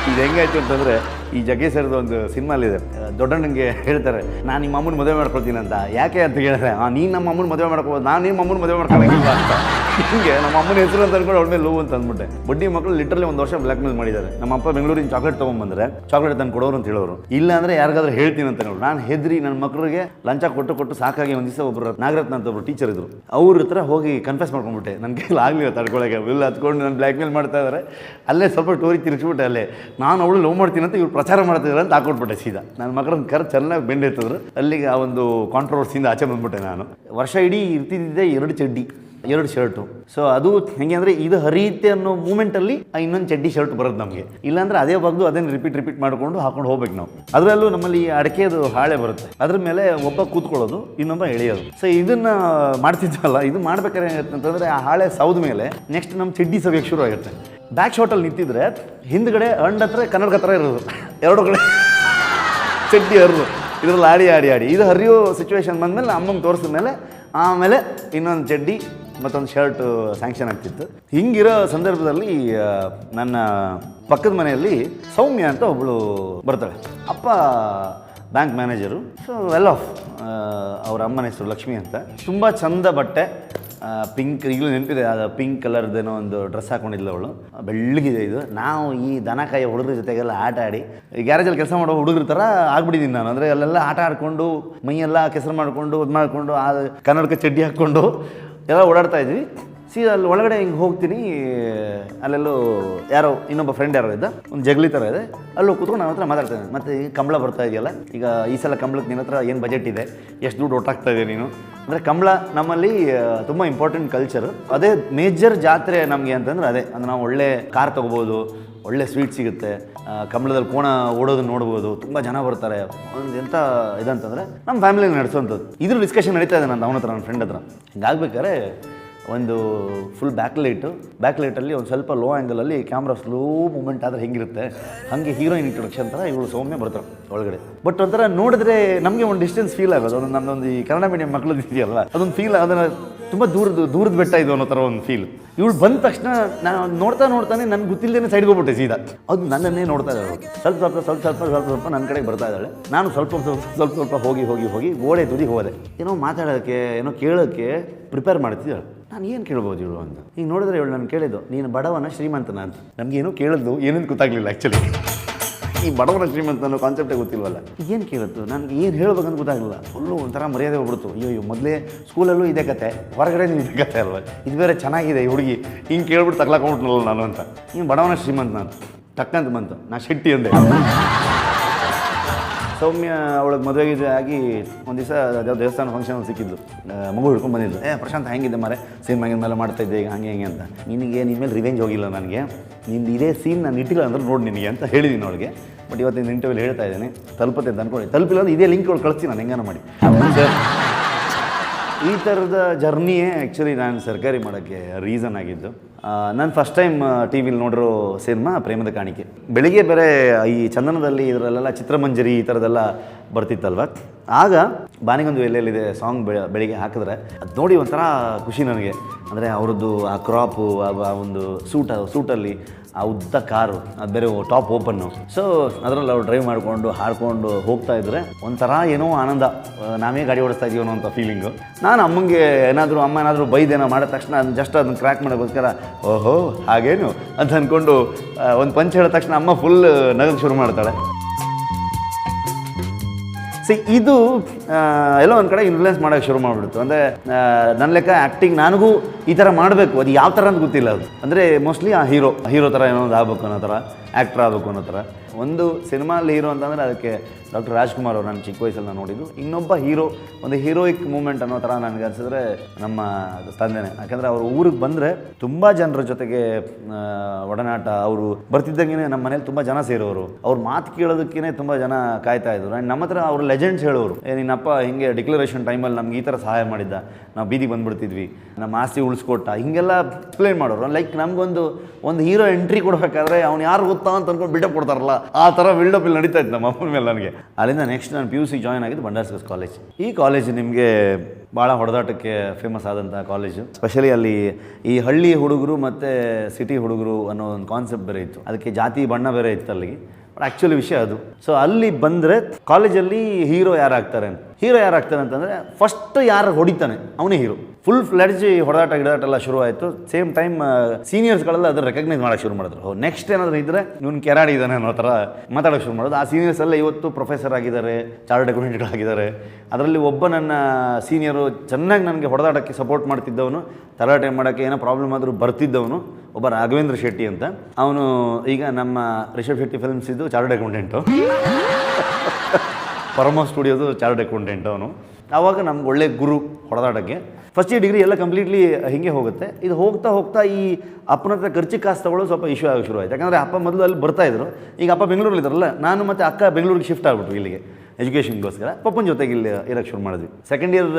ಇದು ಹೆಂಗಾಯ್ತು ಅಂತಂದರೆ ಈ ಜಗ್ಗೇಶ್ ಸರ್ದು ಒಂದು ಸಿನಿಮಾಲಿದೆ. ದೊಡ್ಡಣ್ಣಂಗೆ ಹೇಳ್ತಾರೆ, ನಾನು ನಿಮ್ಮ ಅಮ್ಮನ ಮದುವೆ ಮಾಡ್ಕೊಳ್ತೀನಿ ಅಂತ. ಯಾಕೆ ಅಂತ ಕೇಳಿದ್ರೆ, ಆ, ನೀನು ನಮ್ಮ ಅಮ್ಮನ ಮದುವೆ ಮಾಡ್ಕೋಬೋದು, ನಾನು ನಿಮ್ಮ ಅಮ್ಮನ ಮದುವೆ ಮಾಡ್ಕೊಳಂಗಿಲ್ಲ ಅಂತ. ಹಿಂಗೆ ನಮ್ಮ ಅಮ್ಮನ ಹೆಸರು ಅಂತ ಅನ್ಕೊಂಡು ಅವಳ ಮೇಲೆ ಲೋ ಅಂತ ಅಂದ್ಬಿಟ್ಟೆ. ಬಡ್ಡಿ ಮಕ್ಕಳು ಲಿಟ್ರಲಿ ಒಂದು ವರ್ಷ ಬ್ಲ್ಯಾಕ್ ಮೇಲ್ ಮಾಡಿದ್ದಾರೆ. ನಮ್ಮ ಅಪ್ಪ ಬೆಂಗಳೂರಿನ ಚಾಕ್ಲೇಟ್ ತೊಗೊಂಬಂದ್ರೆ ಚಾಕ್ಲೇಟ್ ತಂದು ಕೊಡೋರು ಅಂತ ಹೇಳೋರು. ಇಲ್ಲ ಅಂದ್ರೆ ಯಾರಿಗಾದ್ರೂ ಹೇಳ್ತೀನಿ ಅಂತ ಹೇಳೋರು. ನಾನು ಹೆದ್ರಿ ನನ್ನ ಮಕ್ಕಳಿಗೆ ಲಂಚ ಕೊಟ್ಟು ಕೊಟ್ಟು ಸಾಕಾಗಿ ಒಂದು ದಿವಸ ಒಬ್ಬರು ನಾಗರತ್ನ ಅಂತ ಒಬ್ರು ಟೀಚರ್ ಇದ್ರು. ಅವ್ರ ಹತ್ರ ಹೋಗಿ ಕನ್ಫೆಸ್ ಮಾಡ್ಕೊಂಡ್ಬಿಟ್ಟೆ. ನನ್ನ ಕೈಲಿ ಆಗಲಿಲ್ಲ ತಡ್ಕೊಳಕ್ಕೆ. ಬಿಲ್ ಹತ್ಕೊಂಡು ನಾನು ಬ್ಲ್ಯಾಕ್ ಮೇಲ್ ಮಾಡ್ತಾ ಇದ್ದಾರೆ ಅಲ್ಲೇ ಸ್ವಲ್ಪ ಟೋರಿ ತಿರುಗಿಸ್ಬಿಟ್ಟೆ ಅಲ್ಲೇ. ನಾನು ಅವಳು ಲವ್ ಮಾಡ್ತೀನಿ ಅಂತ ಇವ್ರು ಪ್ರಚಾರ ಮಾಡ್ತಿದ್ರು ಅಂತ ಹಾಕೊಟ್ಬಿಟ್ಟೆ ಸೀದಾ. ನನ್ನ ಮಕ್ಕಳನ್ನ ಕರೆ ಚೆನ್ನಾಗಿ ಬೆಂಡೆತ್ತಿದ್ರು ಅಲ್ಲಿಗೆ ಆ ಒಂದು ಕಾಂಟ್ರವರ್ಸಿಯಿಂದ ಆಚೆ ಬಂದ್ಬಿಟ್ಟೆ ನಾನು. ವರ್ಷ ಇಡೀ ಇರ್ತಿದ್ದೆ ಎರಡು ಚಡ್ಡಿ. ಎರಡು ಶರ್ಟು ಸೊ ಅದು ಹೆಂಗೆ ಅಂದರೆ ಇದು ಹರಿಯುತ್ತೆ ಅನ್ನೋ ಮೂಮೆಂಟಲ್ಲಿ ಇನ್ನೊಂದು ಚಡ್ಡಿ ಶರ್ಟ್ ಬರುತ್ತೆ ನಮಗೆ. ಇಲ್ಲಾಂದ್ರೆ ಅದೇ ಬಗ್ದು ಅದನ್ನು ರಿಪೀಟ್ ರಿಪೀಟ್ ಮಾಡಿಕೊಂಡು ಹಾಕೊಂಡು ಹೋಗ್ಬೇಕು ನಾವು. ಅದರಲ್ಲೂ ನಮ್ಮಲ್ಲಿ ಅಡಕೆದು ಹಾಳೆ ಬರುತ್ತೆ. ಅದ್ರ ಮೇಲೆ ಒಬ್ಬ ಕೂತ್ಕೊಳ್ಳೋದು, ಇನ್ನೊಬ್ಬ ಎಳೆಯೋದು. ಸೊ ಇದನ್ನು ಮಾಡ್ತಿದ್ವಲ್ಲ, ಇದು ಮಾಡ್ಬೇಕಾದ್ರೆ ಅಂತಂದರೆ ಆ ಹಾಳೆ ಸೌದ ಮೇಲೆ ನೆಕ್ಸ್ಟ್ ನಮ್ಮ ಚಡ್ಡಿ ಸವಿಯಕ್ಕೆ ಶುರು ಆಗುತ್ತೆ. ಬ್ಯಾಕ್ ಶಾಟಲ್ಲಿ ನಿಂತಿದ್ರೆ ಹಿಂದ್ಗಡೆ ಅಂಡ್ ಹತ್ರ ಕನ್ನಡಕ ಹತ್ರ ಇರೋದು. ಎರಡು ಕಡೆ ಚಡ್ಡಿ ಹರಿದು. ಇದ್ರಲ್ಲಿ ಆಡಿ ಆಡಿ ಆಡಿ. ಇದು ಹರಿಯೋ ಸಿಚುವೇಶನ್ ಬಂದಮೇಲೆ ಅಮ್ಮಂಗೆ ತೋರಿಸಿದ ಮೇಲೆ ಆಮೇಲೆ ಇನ್ನೊಂದು ಚಡ್ಡಿ ಮತ್ತೊಂದು ಶರ್ಟ್ ಸ್ಯಾಂಕ್ಷನ್ ಆಗ್ತಿತ್ತು. ಹಿಂಗಿರೋ ಸಂದರ್ಭದಲ್ಲಿ ನನ್ನ ಪಕ್ಕದ ಮನೆಯಲ್ಲಿ ಸೌಮ್ಯ ಅಂತ ಒಬ್ಬಳು ಬರ್ತಾಳೆ. ಅಪ್ಪ bank manager. So well off ಅವ್ರ ಅಮ್ಮನ ಹೆಸರು ಲಕ್ಷ್ಮಿ ಅಂತ. ತುಂಬ ಚಂದ ಬಟ್ಟೆ ಪಿಂಕ್ ಈಗಲೂ ನೆನಪಿದೆ ಅದು ಪಿಂಕ್ ಕಲರ್ದೇನೋ ಒಂದು ಡ್ರೆಸ್ ಹಾಕೊಂಡಿದ್ಲು ಅವಳು. ಬೆಳ್ಳಗಿದೆ ಇದು. ನಾವು ಈ ದನ ಕಾಯಿ ಹುಡುಗರ ಜೊತೆಗೆಲ್ಲ ಆಟ ಆಡಿ ಗ್ಯಾರೇಜಲ್ಲಿ ಕೆಲಸ ಮಾಡೋ ಹುಡುಗರ ಥರ ಆಗ್ಬಿಟ್ಟಿದ್ದೀನಿ ನಾನು. ಅಂದರೆ ಅಲ್ಲೆಲ್ಲ ಆಟ ಆಡಿಕೊಂಡು, ಮೈಯೆಲ್ಲ ಕೆಸರು ಮಾಡಿಕೊಂಡು ಇದು ಮಾಡಿಕೊಂಡು ಆ ಕನ್ನಡಕ ಚಡ್ಡಿ ಹಾಕ್ಕೊಂಡು ಎಲ್ಲ ಓಡಾಡ್ತಾ ಇದ್ವಿ. ಸಿ ಅಲ್ಲಿ ಒಳಗಡೆ ಹಿಂಗೆ ಹೋಗ್ತೀನಿ. ಅಲ್ಲೆಲ್ಲೂ ಯಾರೋ ಇನ್ನೊಬ್ಬ ಫ್ರೆಂಡ್ ಯಾರೋ ಇದ್ದ. ಒಂದು ಜಗಲಿ ಥರ ಇದೆ. ಅಲ್ಲೂ ಕೂತ್ಕೊಂಡು ನನ್ನ ಹತ್ರ ಮಾತಾಡ್ತೇನೆ. ಮತ್ತು ಈಗ ಕಂಬಳ ಬರ್ತಾ ಇದೆಯಲ್ಲ, ಈಗ ಈ ಸಲ ಕಂಬಳಕ್ಕೆ ನಿನ್ನ ಹತ್ರ ಏನು ಬಜೆಟ್ ಇದೆ? ಎಷ್ಟು ದುಡ್ಡು ಒಟ್ಟಾಗ್ತಾ ಇದೆ ನೀನು? ಅಂದರೆ ಕಂಬಳ ನಮ್ಮಲ್ಲಿ ತುಂಬ ಇಂಪಾರ್ಟೆಂಟ್ ಕಲ್ಚರ್ ಅದೇ ಮೇಜರ್ ಜಾತ್ರೆ ನಮಗೆ ಅಂತಂದ್ರೆ ಅದೇ. ಅಂದರೆ ನಾವು ಒಳ್ಳೆ ಕಾರ್ ತೊಗೋಬೋದು ಒಳ್ಳೆ ಸ್ವೀಟ್ ಸಿಗುತ್ತೆ. ಕಂಬಳದಲ್ಲಿ ಕೋಣ ಓಡೋದನ್ನ ನೋಡ್ಬೋದು. ತುಂಬ ಜನ ಬರ್ತಾರೆ. ಒಂದು ಎಂಥ ಇದಂತಂದರೆ ನಮ್ಮ ಫ್ಯಾಮಿಲಿ ನಡೆಸೋಂಥದ್ದು. ಇದ್ರ ಡಿಸ್ಕಷನ್ ನಡೀತಾ ಇದೆ ನನ್ನ ಅವನ ಹತ್ರ ನನ್ನ ಫ್ರೆಂಡ್ ಹತ್ರ. ಹಿಂಗಾಗ್ಬೇಕಾದ್ರೆ ಒಂದು ಫುಲ್ ಬ್ಯಾಕ್ ಬ್ಯಾಕ್ಲೈಟಲ್ಲಿ ಬ್ಯಾಕ್ ಲೈಟಲ್ಲಿ ಒಂದು ಸ್ವಲ್ಪ ಲೋ ಆ್ಯಂಗಲಲ್ಲಿ ಕ್ಯಾಮ್ರಾ ಸ್ಲೋ ಮೂಮೆಂಟ್ ಆದರೆ ಹೆಂಗಿರುತ್ತೆ? ಹಾಗೆ ಹೀರೋಯಿನ್ ಇಂಟ್ರೊಡಕ್ಷನ್ ಥರ ಇವಳು ಸೌಮ್ಯ ಬರ್ತಾರೆ ಒಳಗಡೆ. ಬಟ್ ಒಂಥರ ನೋಡಿದ್ರೆ ನಮಗೆ ಒಂದು ಡಿಸ್ಟೆನ್ಸ್ ಫೀಲ್ ಆಗೋದು. ಒಂದು ನಮ್ಮದೊಂದು ಈ ಕನ್ನಡ ಮೀಡಿಯಂ ಮಕ್ಕಳದ್ದು ಇದೆಯಲ್ಲ ಅದೊಂದು ಫೀಲ್ ಅದನ್ನು ತುಂಬ ದೂರದ ದೂರದ ಬೆಟ್ಟ ಇದು ಅನ್ನೋ ಥರ ಒಂದು ಫೀಲ್ ಇವಳು ಬಂದ ತಕ್ಷಣ ನಾನು ನೋಡ್ತಾ ನೋಡ್ತಾನೆ ನನ್ಗೆ ಗೊತ್ತಿಲ್ಲದೇ ಸೈಡ್ಗೆ ಹೋಗ್ಬಿಟ್ಟೆ ಸೀದಾ. ಅದು ನನ್ನನ್ನೇ ನೋಡ್ತಾ ಇದ್ದಾಳೆ. ಸ್ವಲ್ಪ ಸ್ವಲ್ಪ ಸ್ವಲ್ಪ ಸ್ವಲ್ಪ ಸ್ವಲ್ಪ ಸ್ವಲ್ಪ ನನ್ನ ಕಡೆಗೆ ಬರ್ತಾ ಇದ್ದಾಳೆ. ನಾನು ಸ್ವಲ್ಪ ಸ್ವಲ್ಪ ಸ್ವಲ್ಪ ಸ್ವಲ್ಪ ಹೋಗಿ ಹೋಗಿ ಹೋಗಿ ಓಡೆ ತುದಿ ಹೋದೆ. ಏನೋ ಮಾತಾಡೋಕ್ಕೆ ಏನೋ ಕೇಳೋಕ್ಕೆ ಪ್ರಿಪೇರ್ ಮಾಡ್ತಿದ್ದಾಳೆ ನಾನು ಏನು ಕೇಳ್ಬೋದು ಇವಳು ಅಂತ. ಈಗ ನೋಡಿದ್ರೆ ಇವಳು ನಾನು ಕೇಳಿದ್ದು, ನೀನು ಬಡವನ ಶ್ರೀಮಂತನ ಅಂತ. ನಮಗೇನು ಕೇಳಿದ್ದು ಏನಂತ ಗೊತ್ತಾಗಲಿಲ್ಲ ಆ್ಯಕ್ಚುಲಿ ಈ ಬಡವನ ಶ್ರೀಮಂತ ಅನ್ನೋ ಕಾನ್ಸೆಪ್ಟೇ ಗೊತ್ತಿಲ್ವಲ್ಲ? ಏನು ಕೇಳುತ್ತು ನನಗೆ ಏನು ಹೇಳ್ಬೇಕಂತ ಗೊತ್ತಾಗಲಿಲ್ಲ. ಫುಲ್ಲು ಒಂಥರ ಮರ್ಯಾದೆ ಹೋಗ್ಬಿಡ್ತು. ಅಯ್ಯೋ ಅಯ್ಯೋ ಮೊದಲೇ ಸ್ಕೂಲಲ್ಲೂ ಇದೇ ಕತೆ ಹೊರಗಡೆ ಇದೇ ಕತೆ ಅಲ್ವ? ಇದು ಬೇರೆ ಚೆನ್ನಾಗಿದೆ ಈ ಹುಡುಗಿ. ಹಿಂಗೆ ಕೇಳ್ಬಿಟ್ಟು ತಗ್ಲಾಕೊಂಡ್ಬಿಟ್ನಲ್ಲ ನಾನು ಅಂತ. ನೀನು ಬಡವನ ಶ್ರೀಮಂತ ನಾನು ತಕ್ಕಂತ ಬಂತು. ನಾ ಶೆಟ್ಟಿ ಅಂದೆ. ಸೌಮ್ಯ ಅವಳಿಗೆ ಮದುವೆ ಗಿದುವೆ ಆಗಿ ಒಂದು ದಿವಸ ದೇವಸ್ಥಾನ ಫಂಕ್ಷನ್ ಸಿಕ್ಕಿದ್ಲು. ಮಗು ಹಿಡ್ಕೊಂಡು ಬಂದಿದ್ದು ಏ, ಪ್ರಶಾಂತ್ ಹೆಂಗಿದೆ ಮಾರೆ ಸಿನಿಮಾಗಿನ ಮೇಲೆ ಮಾಡ್ತಾ ಇದ್ದೆ, ಈಗ ಹಂಗೆ ಹಂಗೆ ಅಂತ. ನಿನಗೆ ನಿಮ್ಮ ಮೇಲೆ ರಿವೆಂಜ್ ಹೋಗಿಲ್ಲ ನನಗೆ. ನಿಂದು ಇದೇ ಸೀನ್ ನಾನು ಇಟ್ಟಿಲ್ಲ ಅಂದ್ರೆ ನೋಡಿ ನಿನಗೆ ಅಂತ ಹೇಳಿದ್ದೀನಿ ಅವಳಿಗೆ. ಬಟ್ ಇವತ್ತಿನ ಇಂಟರ್ವ್ಯೂಲಿ ಹೇಳ್ತಾ ಇದ್ದೀನಿ. ತಲುಪತ್ತೆ ಅಂತ ಅನ್ಕೊಳ್ಳಿ. ತಲುಪಿಲ್ಲ ಅಂದ್ರೆ ಇದೇ ಲಿಂಕ್ ಅವಳು ಕಳಿಸ್ತೀನಿ ನಾನು, ಹೆಂಗಾನ ಮಾಡಿ. ಈ ಥರದ ಜರ್ನಿಯೇ ಆ್ಯಕ್ಚುಲಿ ನಾನು ಸರ್ಕಾರಿ ಮಾಡೋಕ್ಕೆ ರೀಸನ್ ಆಗಿದ್ದು. ನಾನು ಫಸ್ಟ್ ಟೈಮ್ ಟಿ ವಿಲಿ ನೋಡಿರೋ ಸಿನಿಮಾ ಪ್ರೇಮದ ಕಾಣಿಕೆ. ಬೆಳಿಗ್ಗೆ ಬೇರೆ, ಈ ಚಂದನದಲ್ಲಿ ಇದರಲ್ಲೆಲ್ಲ ಚಿತ್ರಮಂಜರಿ ಈ ಥರದೆಲ್ಲ ಬರ್ತಿತ್ತಲ್ವ? ಆಗ ಬಾನಿಗೊಂದು ಎಲ್ಲೆಲ್ಲಿದೆ ಸಾಂಗ್ ಬೆಳ, ಬೆಳಿಗ್ಗೆ ಹಾಕಿದ್ರೆ, ಅದು ನೋಡಿ ಒಂಥರ ಖುಷಿ ನನಗೆ. ಅಂದರೆ ಅವ್ರದ್ದು ಆ ಕ್ರಾಪು ಆ ಒಂದು ಸೂಟ, ಸೂಟಲ್ಲಿ ಆ ಉದ್ದ ಕಾರು ಅದು ಬೇರೆ ಟಾಪ್ ಓಪನ್ನು. ಸೊ ಅದರಲ್ಲಿ ಅವ್ರು ಡ್ರೈವ್ ಮಾಡಿಕೊಂಡು ಹಾಡ್ಕೊಂಡು ಹೋಗ್ತಾ ಇದ್ರೆ ಒಂಥರ ಏನೋ ಆನಂದ. ನಾವೇ ಗಾಡಿ ಓಡಿಸ್ತಾ ಇದೀವೋ ಅಂತ ಫೀಲಿಂಗು ನಾನು ಅಮ್ಮಂಗೆ ಏನಾದರೂ, ಅಮ್ಮ ಏನಾದರೂ ಬೈದೇನೋ ಮಾಡಿದ ತಕ್ಷಣ ಅದನ್ನ ಜಸ್ಟ್ ಅದನ್ನ ಕ್ರ್ಯಾಕ್ ಮಾಡೋಕ್ಕೋಸ್ಕರ, ಓಹೋ, ಹಾಗೇನು? ಅಂತ ಅಂದ್ಕೊಂಡು ಒಂದು ಪಂಚ್ ಹೇಳಿದ ತಕ್ಷಣ ಅಮ್ಮ ಫುಲ್ ನಗಕ್ಕೆ ಶುರು ಮಾಡ್ತಾಳೆ. ಸಿ ಇದು ಎಲ್ಲೋ ಒಂದು ಕಡೆ ಇನ್ಫ್ಲುಯೆನ್ಸ್ ಮಾಡೋಕ್ಕೆ ಶುರು ಮಾಡಿಬಿಡ್ತು. ಅಂದರೆ ನನ್ನ ಲೆಕ್ಕ ಆ್ಯಕ್ಟಿಂಗ್ ನನಗೂ ಈ ಥರ ಮಾಡಬೇಕು. ಅದು ಯಾವ ಥರ ಅಂತ ಗೊತ್ತಿಲ್ಲ ಅದು. ಅಂದರೆ ಮೋಸ್ಟ್ಲಿ ಆ ಹೀರೋ ಹೀರೋ ಥರ ಏನೋ ಒಂದು ಆಗ್ಬೇಕು ಅನ್ನೋ ಥರ ಆ್ಯಕ್ಟ್ರ್ ಆಗಬೇಕು ಅನ್ನೋ ಥರ ಒಂದು ಸಿನಿಮಾಲ್ಲಿ ಹೀರೋ ಅಂತಂದರೆ ಅದಕ್ಕೆ ಡಾಕ್ಟರ್ ರಾಜ್ಕುಮಾರ್ ಅವರು ನಾನು ಚಿಕ್ಕ ವಯಸ್ಸಲ್ಲಿ ನೋಡಿದ್ದು. ಇನ್ನೊಬ್ಬ ಹೀರೋ, ಒಂದು ಹೀರೋಯಿಕ್ ಮೂಮೆಂಟ್ ಅನ್ನೋ ಥರ ನನಗೆ ಅನಿಸಿದ್ರೆ ನಮ್ಮ ತಂದೆನೇ. ಯಾಕಂದರೆ ಅವರು ಊರಿಗೆ ಬಂದರೆ ತುಂಬ ಜನರ ಜೊತೆಗೆ ಒಡನಾಟ, ಅವರು ಬರ್ತಿದ್ದಂಗೆ ನಮ್ಮ ಮನೇಲಿ ತುಂಬ ಜನ ಸೇರೋರು. ಅವ್ರು ಮಾತು ಕೇಳೋದಕ್ಕೇ ತುಂಬ ಜನ ಕಾಯ್ತಾ ಇದ್ರು. ಆ್ಯಂಡ್ ನಮ್ಮ ಹತ್ರ ಅವ್ರ ಲೆಜೆಂಡ್ಸ್ ಹೇಳೋರು. ಏ, ನಿನ್ನಪ್ಪ ಹಿಂಗೆ ಡಿಕ್ಲರೇಷನ್ ಟೈಮಲ್ಲಿ ನಮ್ಗೆ ಈ ಥರ ಸಹಾಯ ಮಾಡಿದ್ದ. ನಾವು ಬೀದಿಗೆ ಬಂದುಬಿಡ್ತಿದ್ವಿ. ನಮ್ಮ ಆಸ್ತಿ ಉಳಿಸ್ಕೊಟ್ಟ. ಹಿಂಗೆಲ್ಲ ಎಕ್ಸ್ಪ್ಲೇನ್ ಮಾಡೋರು. ಲೈಕ್ ನಮಗೊಂದು, ಒಂದು ಹೀರೋ ಎಂಟ್ರಿ ಕೊಡಬೇಕಾದ್ರೆ ಅವ್ನು ಯಾರು ಗೊತ್ತಾ ಅಂತ ಅಂದ್ಕೊಂಡು ಬಿಲ್ಡಪ್ ಕೊಡ್ತಾರಲ್ಲ. ಆ ಥರ ಬಿಲ್ಡಪ್ ಇಲ್ಲಿ ನಡೀತಾ ಇತ್ತು ನಮ್ಮ ಅಮ್ಮನ ಮೇಲೆ ನನಗೆ. ಅಲ್ಲಿಂದ ನೆಕ್ಸ್ಟ್ ನಾನು ಪಿ ಯು ಸಿ ಜಾಯ್ನ್ ಆಗಿದ್ದು ಬಂಡಾರ್ಸ್ಕಸ್ ಕಾಲೇಜ್ ಈ ಕಾಲೇಜ್ ನಿಮಗೆ ಭಾಳ ಹೊಡೆದಾಟಕ್ಕೆ ಫೇಮಸ್ ಆದಂಥ ಕಾಲೇಜು ಸ್ಪೆಷಲಿ ಅಲ್ಲಿ ಈ ಹಳ್ಳಿ ಹುಡುಗರು ಮತ್ತು ಸಿಟಿ ಹುಡುಗರು ಅನ್ನೋ ಒಂದು ಕಾನ್ಸೆಪ್ಟ್ ಬೇರೆ ಇತ್ತು. ಅದಕ್ಕೆ ಜಾತಿ ಬಣ್ಣ ಬೇರೆ ಇತ್ತು ಅಲ್ಲಿಗೆ. ಆ್ಯಕ್ಚುಲಿ ವಿಷಯ ಅದು. ಸೊ ಅಲ್ಲಿ ಬಂದರೆ ಕಾಲೇಜಲ್ಲಿ ಹೀರೋ ಯಾರಾಗ್ತಾರೆ ಅಂತ. ಹೀರೋ ಯಾರಾಗ್ತಾರೆ ಅಂತಂದರೆ ಫಸ್ಟ್ ಯಾರು ಹೊಡಿತಾನೆ, ಅವನೇ ಹೀರೋ ಫುಲ್ ಫ್ಲೆಡ್ಜ್ ಹೊಡೆದಾಟ ಗಿಡಾಟ ಎಲ್ಲ ಶುರು ಆಯಿತು. ಸೇಮ್ ಟೈಮ್ ಸೀನಿಯರ್ಸ್ಗಳೆಲ್ಲ ಅದನ್ನು ರೆಕಗ್ನೈಸ್ ಮಾಡೋಕ್ಕೆ ಶುರು ಮಾಡಿದ್ರು. ನೆಕ್ಸ್ಟ್ ಏನಾದರೂ ಇದ್ದರೆ ಇವ್ನು ಕೆರಾಡಿ ಇದ್ದಾನೆ ಅನ್ನೋ ಥರ ಮಾತಾಡೋಕ್ಕೆ ಶುರು ಮಾಡೋದು ಆ ಸೀನಿಯರ್ಸ್ ಎಲ್ಲ ಇವತ್ತು ಪ್ರೊಫೆಸರ್ ಆಗಿದ್ದಾರೆ ಚಾರ್ಟರ್ಡ್ ಅಕೌಂಟೆಂಟ್ಗಳಾಗಿದ್ದಾರೆ ಅದರಲ್ಲಿ ಒಬ್ಬ ನನ್ನ ಸೀನಿಯರು ಚೆನ್ನಾಗಿ ನನಗೆ ಹೊಡೆದಾಟಕ್ಕೆ ಸಪೋರ್ಟ್ ಮಾಡ್ತಿದ್ದವನು, ತರಾಟೆ ಮಾಡೋಕ್ಕೆ ಏನೋ ಪ್ರಾಬ್ಲಮ್ ಆದರೂ ಬರ್ತಿದ್ದವನು ಒಬ್ಬ ರಾಘವೇಂದ್ರ ಶೆಟ್ಟಿ ಅಂತ. ಅವನು ಈಗ ನಮ್ಮ ರಿಷಬ್ ಶೆಟ್ಟಿ ಫಿಲ್ಮ್ಸ್ ಇದ್ದು ಚಾರ್ಟರ್ಡ್ ಅಕೌಂಟೆಂಟು. ಪರಮ ಸ್ಟುಡಿಯೋದು ಚಾರ್ಟರ್ಡ್ ಅಕೌಂಟೆಂಟ್ ಅವನು. ಆವಾಗ ನಮ್ಗೆ ಒಳ್ಳೆ ಗುರು ಹೊಡೆದಾಡೋಕ್ಕೆ ಫಸ್ಟ್ ಇಯರ್ ಡಿಗ್ರಿ ಎಲ್ಲ ಕಂಪ್ಲೀಟ್ಲಿ ಹಿಂಗೆ ಹೋಗುತ್ತೆ. ಇದು ಹೋಗ್ತಾ ಹೋಗ್ತಾ ಈ ಅಪ್ಪನ ಹತ್ರ ಖರ್ಚು ಕಾಸು ತಗೊಳ್ಳೋ ಸ್ವಲ್ಪ ಇಶ್ಯೂ ಆಗಿ ಶುರು ಆಯಿತು. ಯಾಕಂದರೆ ಅಪ್ಪ ಮೊದಲು ಅಲ್ಲಿ ಬರ್ತಾ ಇದ್ರು. ಈಗ ಅಪ್ಪ ಬೆಂಗಳೂರಲ್ಲಿ ಇದ್ದಾರಲ್ಲ, ನಾನು ಮತ್ತು ಅಕ್ಕ ಬೆಂಗಳೂರಿಗೆ ಶಿಫ್ಟ್ ಆಗ್ಬಿಟ್ರು ಇಲ್ಲಿಗೆ. ಎಜುಕೇಷನ್ಗೋಸ್ಕರ ಪಪ್ಪನ ಜೊತೆಗೆ ಇಲ್ಲಿ ಇರೋಕ್ಕೆ ಶುರು ಮಾಡಿದ್ವಿ. ಸೆಕೆಂಡ್ ಇಯರ್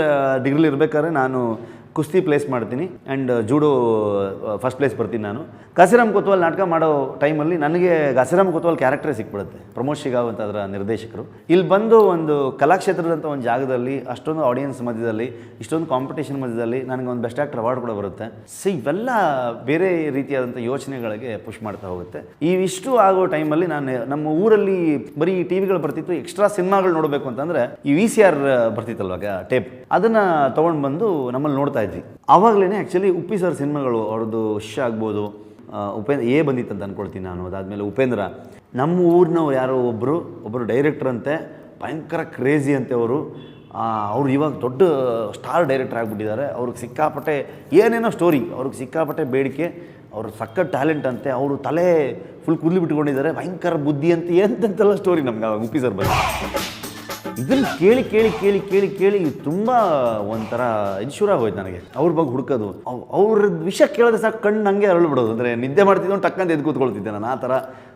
ಡಿಗ್ರಿಲಿ ಇರಬೇಕಾದ್ರೆ ನಾನು ಕುಸ್ತಿ ಪ್ಲೇಸ್ ಮಾಡ್ತೀನಿ ಆ್ಯಂಡ್ ಜೂಡೋ ಫಸ್ಟ್ ಪ್ಲೇಸ್ ಬರ್ತೀನಿ ನಾನು. ಕಸಿರಾಮ್ ಕೊತ್ವಾಲ್ ನಾಟಕ ಮಾಡೋ ಟೈಮಲ್ಲಿ ನನಗೆ ಕಾಸಿರಾಮ್ ಕೊತ್ವಾಲ್ ಕ್ಯಾರೆಕ್ಟರ್ ಸಿಕ್ಬಿಡುತ್ತೆ. ಪ್ರಮೋದ್ ಶಿಗಾವ್ ಅಂತ ಅದರ ನಿರ್ದೇಶಕರು. ಇಲ್ಲಿ ಬಂದು ಒಂದು ಕಲಾಕ್ಷೇತ್ರದಂಥ ಒಂದು ಜಾಗದಲ್ಲಿ, ಅಷ್ಟೊಂದು ಆಡಿಯನ್ಸ್ ಮಧ್ಯದಲ್ಲಿ, ಇಷ್ಟೊಂದು ಕಾಂಪಿಟೇಷನ್ ಮಧ್ಯದಲ್ಲಿ ನನಗೆ ಒಂದು ಬೆಸ್ಟ್ ಆ್ಯಕ್ಟರ್ ಅವಾರ್ಡ್ ಕೂಡ ಬರುತ್ತೆ. ಸೊ ಇವೆಲ್ಲ ಬೇರೆ ರೀತಿಯಾದಂಥ ಯೋಚನೆಗಳಿಗೆ ಪುಷ್ ಮಾಡ್ತಾ ಹೋಗುತ್ತೆ. ಇವಿಷ್ಟು ಆಗೋ ಟೈಮಲ್ಲಿ ನಾನು ನಮ್ಮ ಊರಲ್ಲಿ ಬರೀ ಟಿ ವಿಗಳು ಬರ್ತಿತ್ತು ಎಕ್ಸ್ಟ್ರಾ ಸಿನಿಮಾಗಳು ನೋಡಬೇಕು ಅಂತಂದರೆ ಈ ವಿ ಸಿ ಆರ್ ಬರ್ತಿತ್ತಲ್ವಾಗ ಟೇಪ್ ಅದನ್ನು ತೊಗೊಂಡು ಬಂದು ನಮ್ಮಲ್ಲಿ ನೋಡ್ತಾ ಇದ್ವಿ. ಆವಾಗಲೇ ಆ್ಯಕ್ಚುಲಿ ಉಪ್ಪಿ ಸರ್ ಸಿನಿಮಾಗಳು ಅವ್ರದ್ದು ಶ್ ಆಗ್ಬೋದು. ಉಪೇಂದ್ರ ಏ ಬಂದಿತ್ತು ಅಂತ ಅಂದ್ಕೊಳ್ತೀನಿ ನಾನು. ಅದಾದಮೇಲೆ ಉಪೇಂದ್ರ. ನಮ್ಮ ಊರಿನವ್ರು ಯಾರೋ ಒಬ್ಬರು ಒಬ್ಬರು ಡೈರೆಕ್ಟರ್ ಅಂತೆ, ಭಯಂಕರ ಕ್ರೇಜಿ ಅಂತೆ ಅವರು. ಅವ್ರು ಇವಾಗ ದೊಡ್ಡ ಸ್ಟಾರ್ ಡೈರೆಕ್ಟರ್ ಆಗಿಬಿಟ್ಟಿದ್ದಾರೆ. ಅವ್ರಿಗೆ ಸಿಕ್ಕಾಪಟ್ಟೆ ಏನೇನೋ ಸ್ಟೋರಿ ಅವ್ರಿಗೆ ಸಿಕ್ಕಾಪಟ್ಟೆ ಬೇಡಿಕೆ, ಅವ್ರ ಸಕ್ಕ ಟ್ಯಾಲೆಂಟ್ ಅಂತೆ. ಅವರು ತಲೆ ಫುಲ್ ಕೂದಲು ಬಿಟ್ಕೊಂಡಿದ್ದಾರೆ ಭಯಂಕರ ಬುದ್ಧಿ ಅಂತ ಎಂತೆಲ್ಲ ಸ್ಟೋರಿ ನಮ್ಗೆ ಉಪ್ಪಿ ಸರ್ ಬಂದು. ಇದನ್ನು ಕೇಳಿ ಕೇಳಿ ಕೇಳಿ ಕೇಳಿ ಕೇಳಿ ತುಂಬ ಒಂಥರ ಇನ್ಶೂರ್ ಶುರು ಆಗೋಯ್ತು ನನಗೆ. ಅವ್ರ ಬಗ್ಗೆ ಹುಡುಕೋದು. ಅವ್- ಅವ್ರ ವಿಷಯ ಕೇಳಿದ್ರೆ ಸಾಕು, ಕಣ್ಣು ಹಂಗೆ ಅರಳು ಬಿಡೋದು. ಅಂದರೆ ನಿದ್ದೆ ಮಾಡ್ತಿದ್ದೋ ಟಕ್ಕಂತ ಎದ್ದು ಕೂತ್ಕೊಳ್ತಿದ್ದೆ ನಾನು. ಆ ಥರ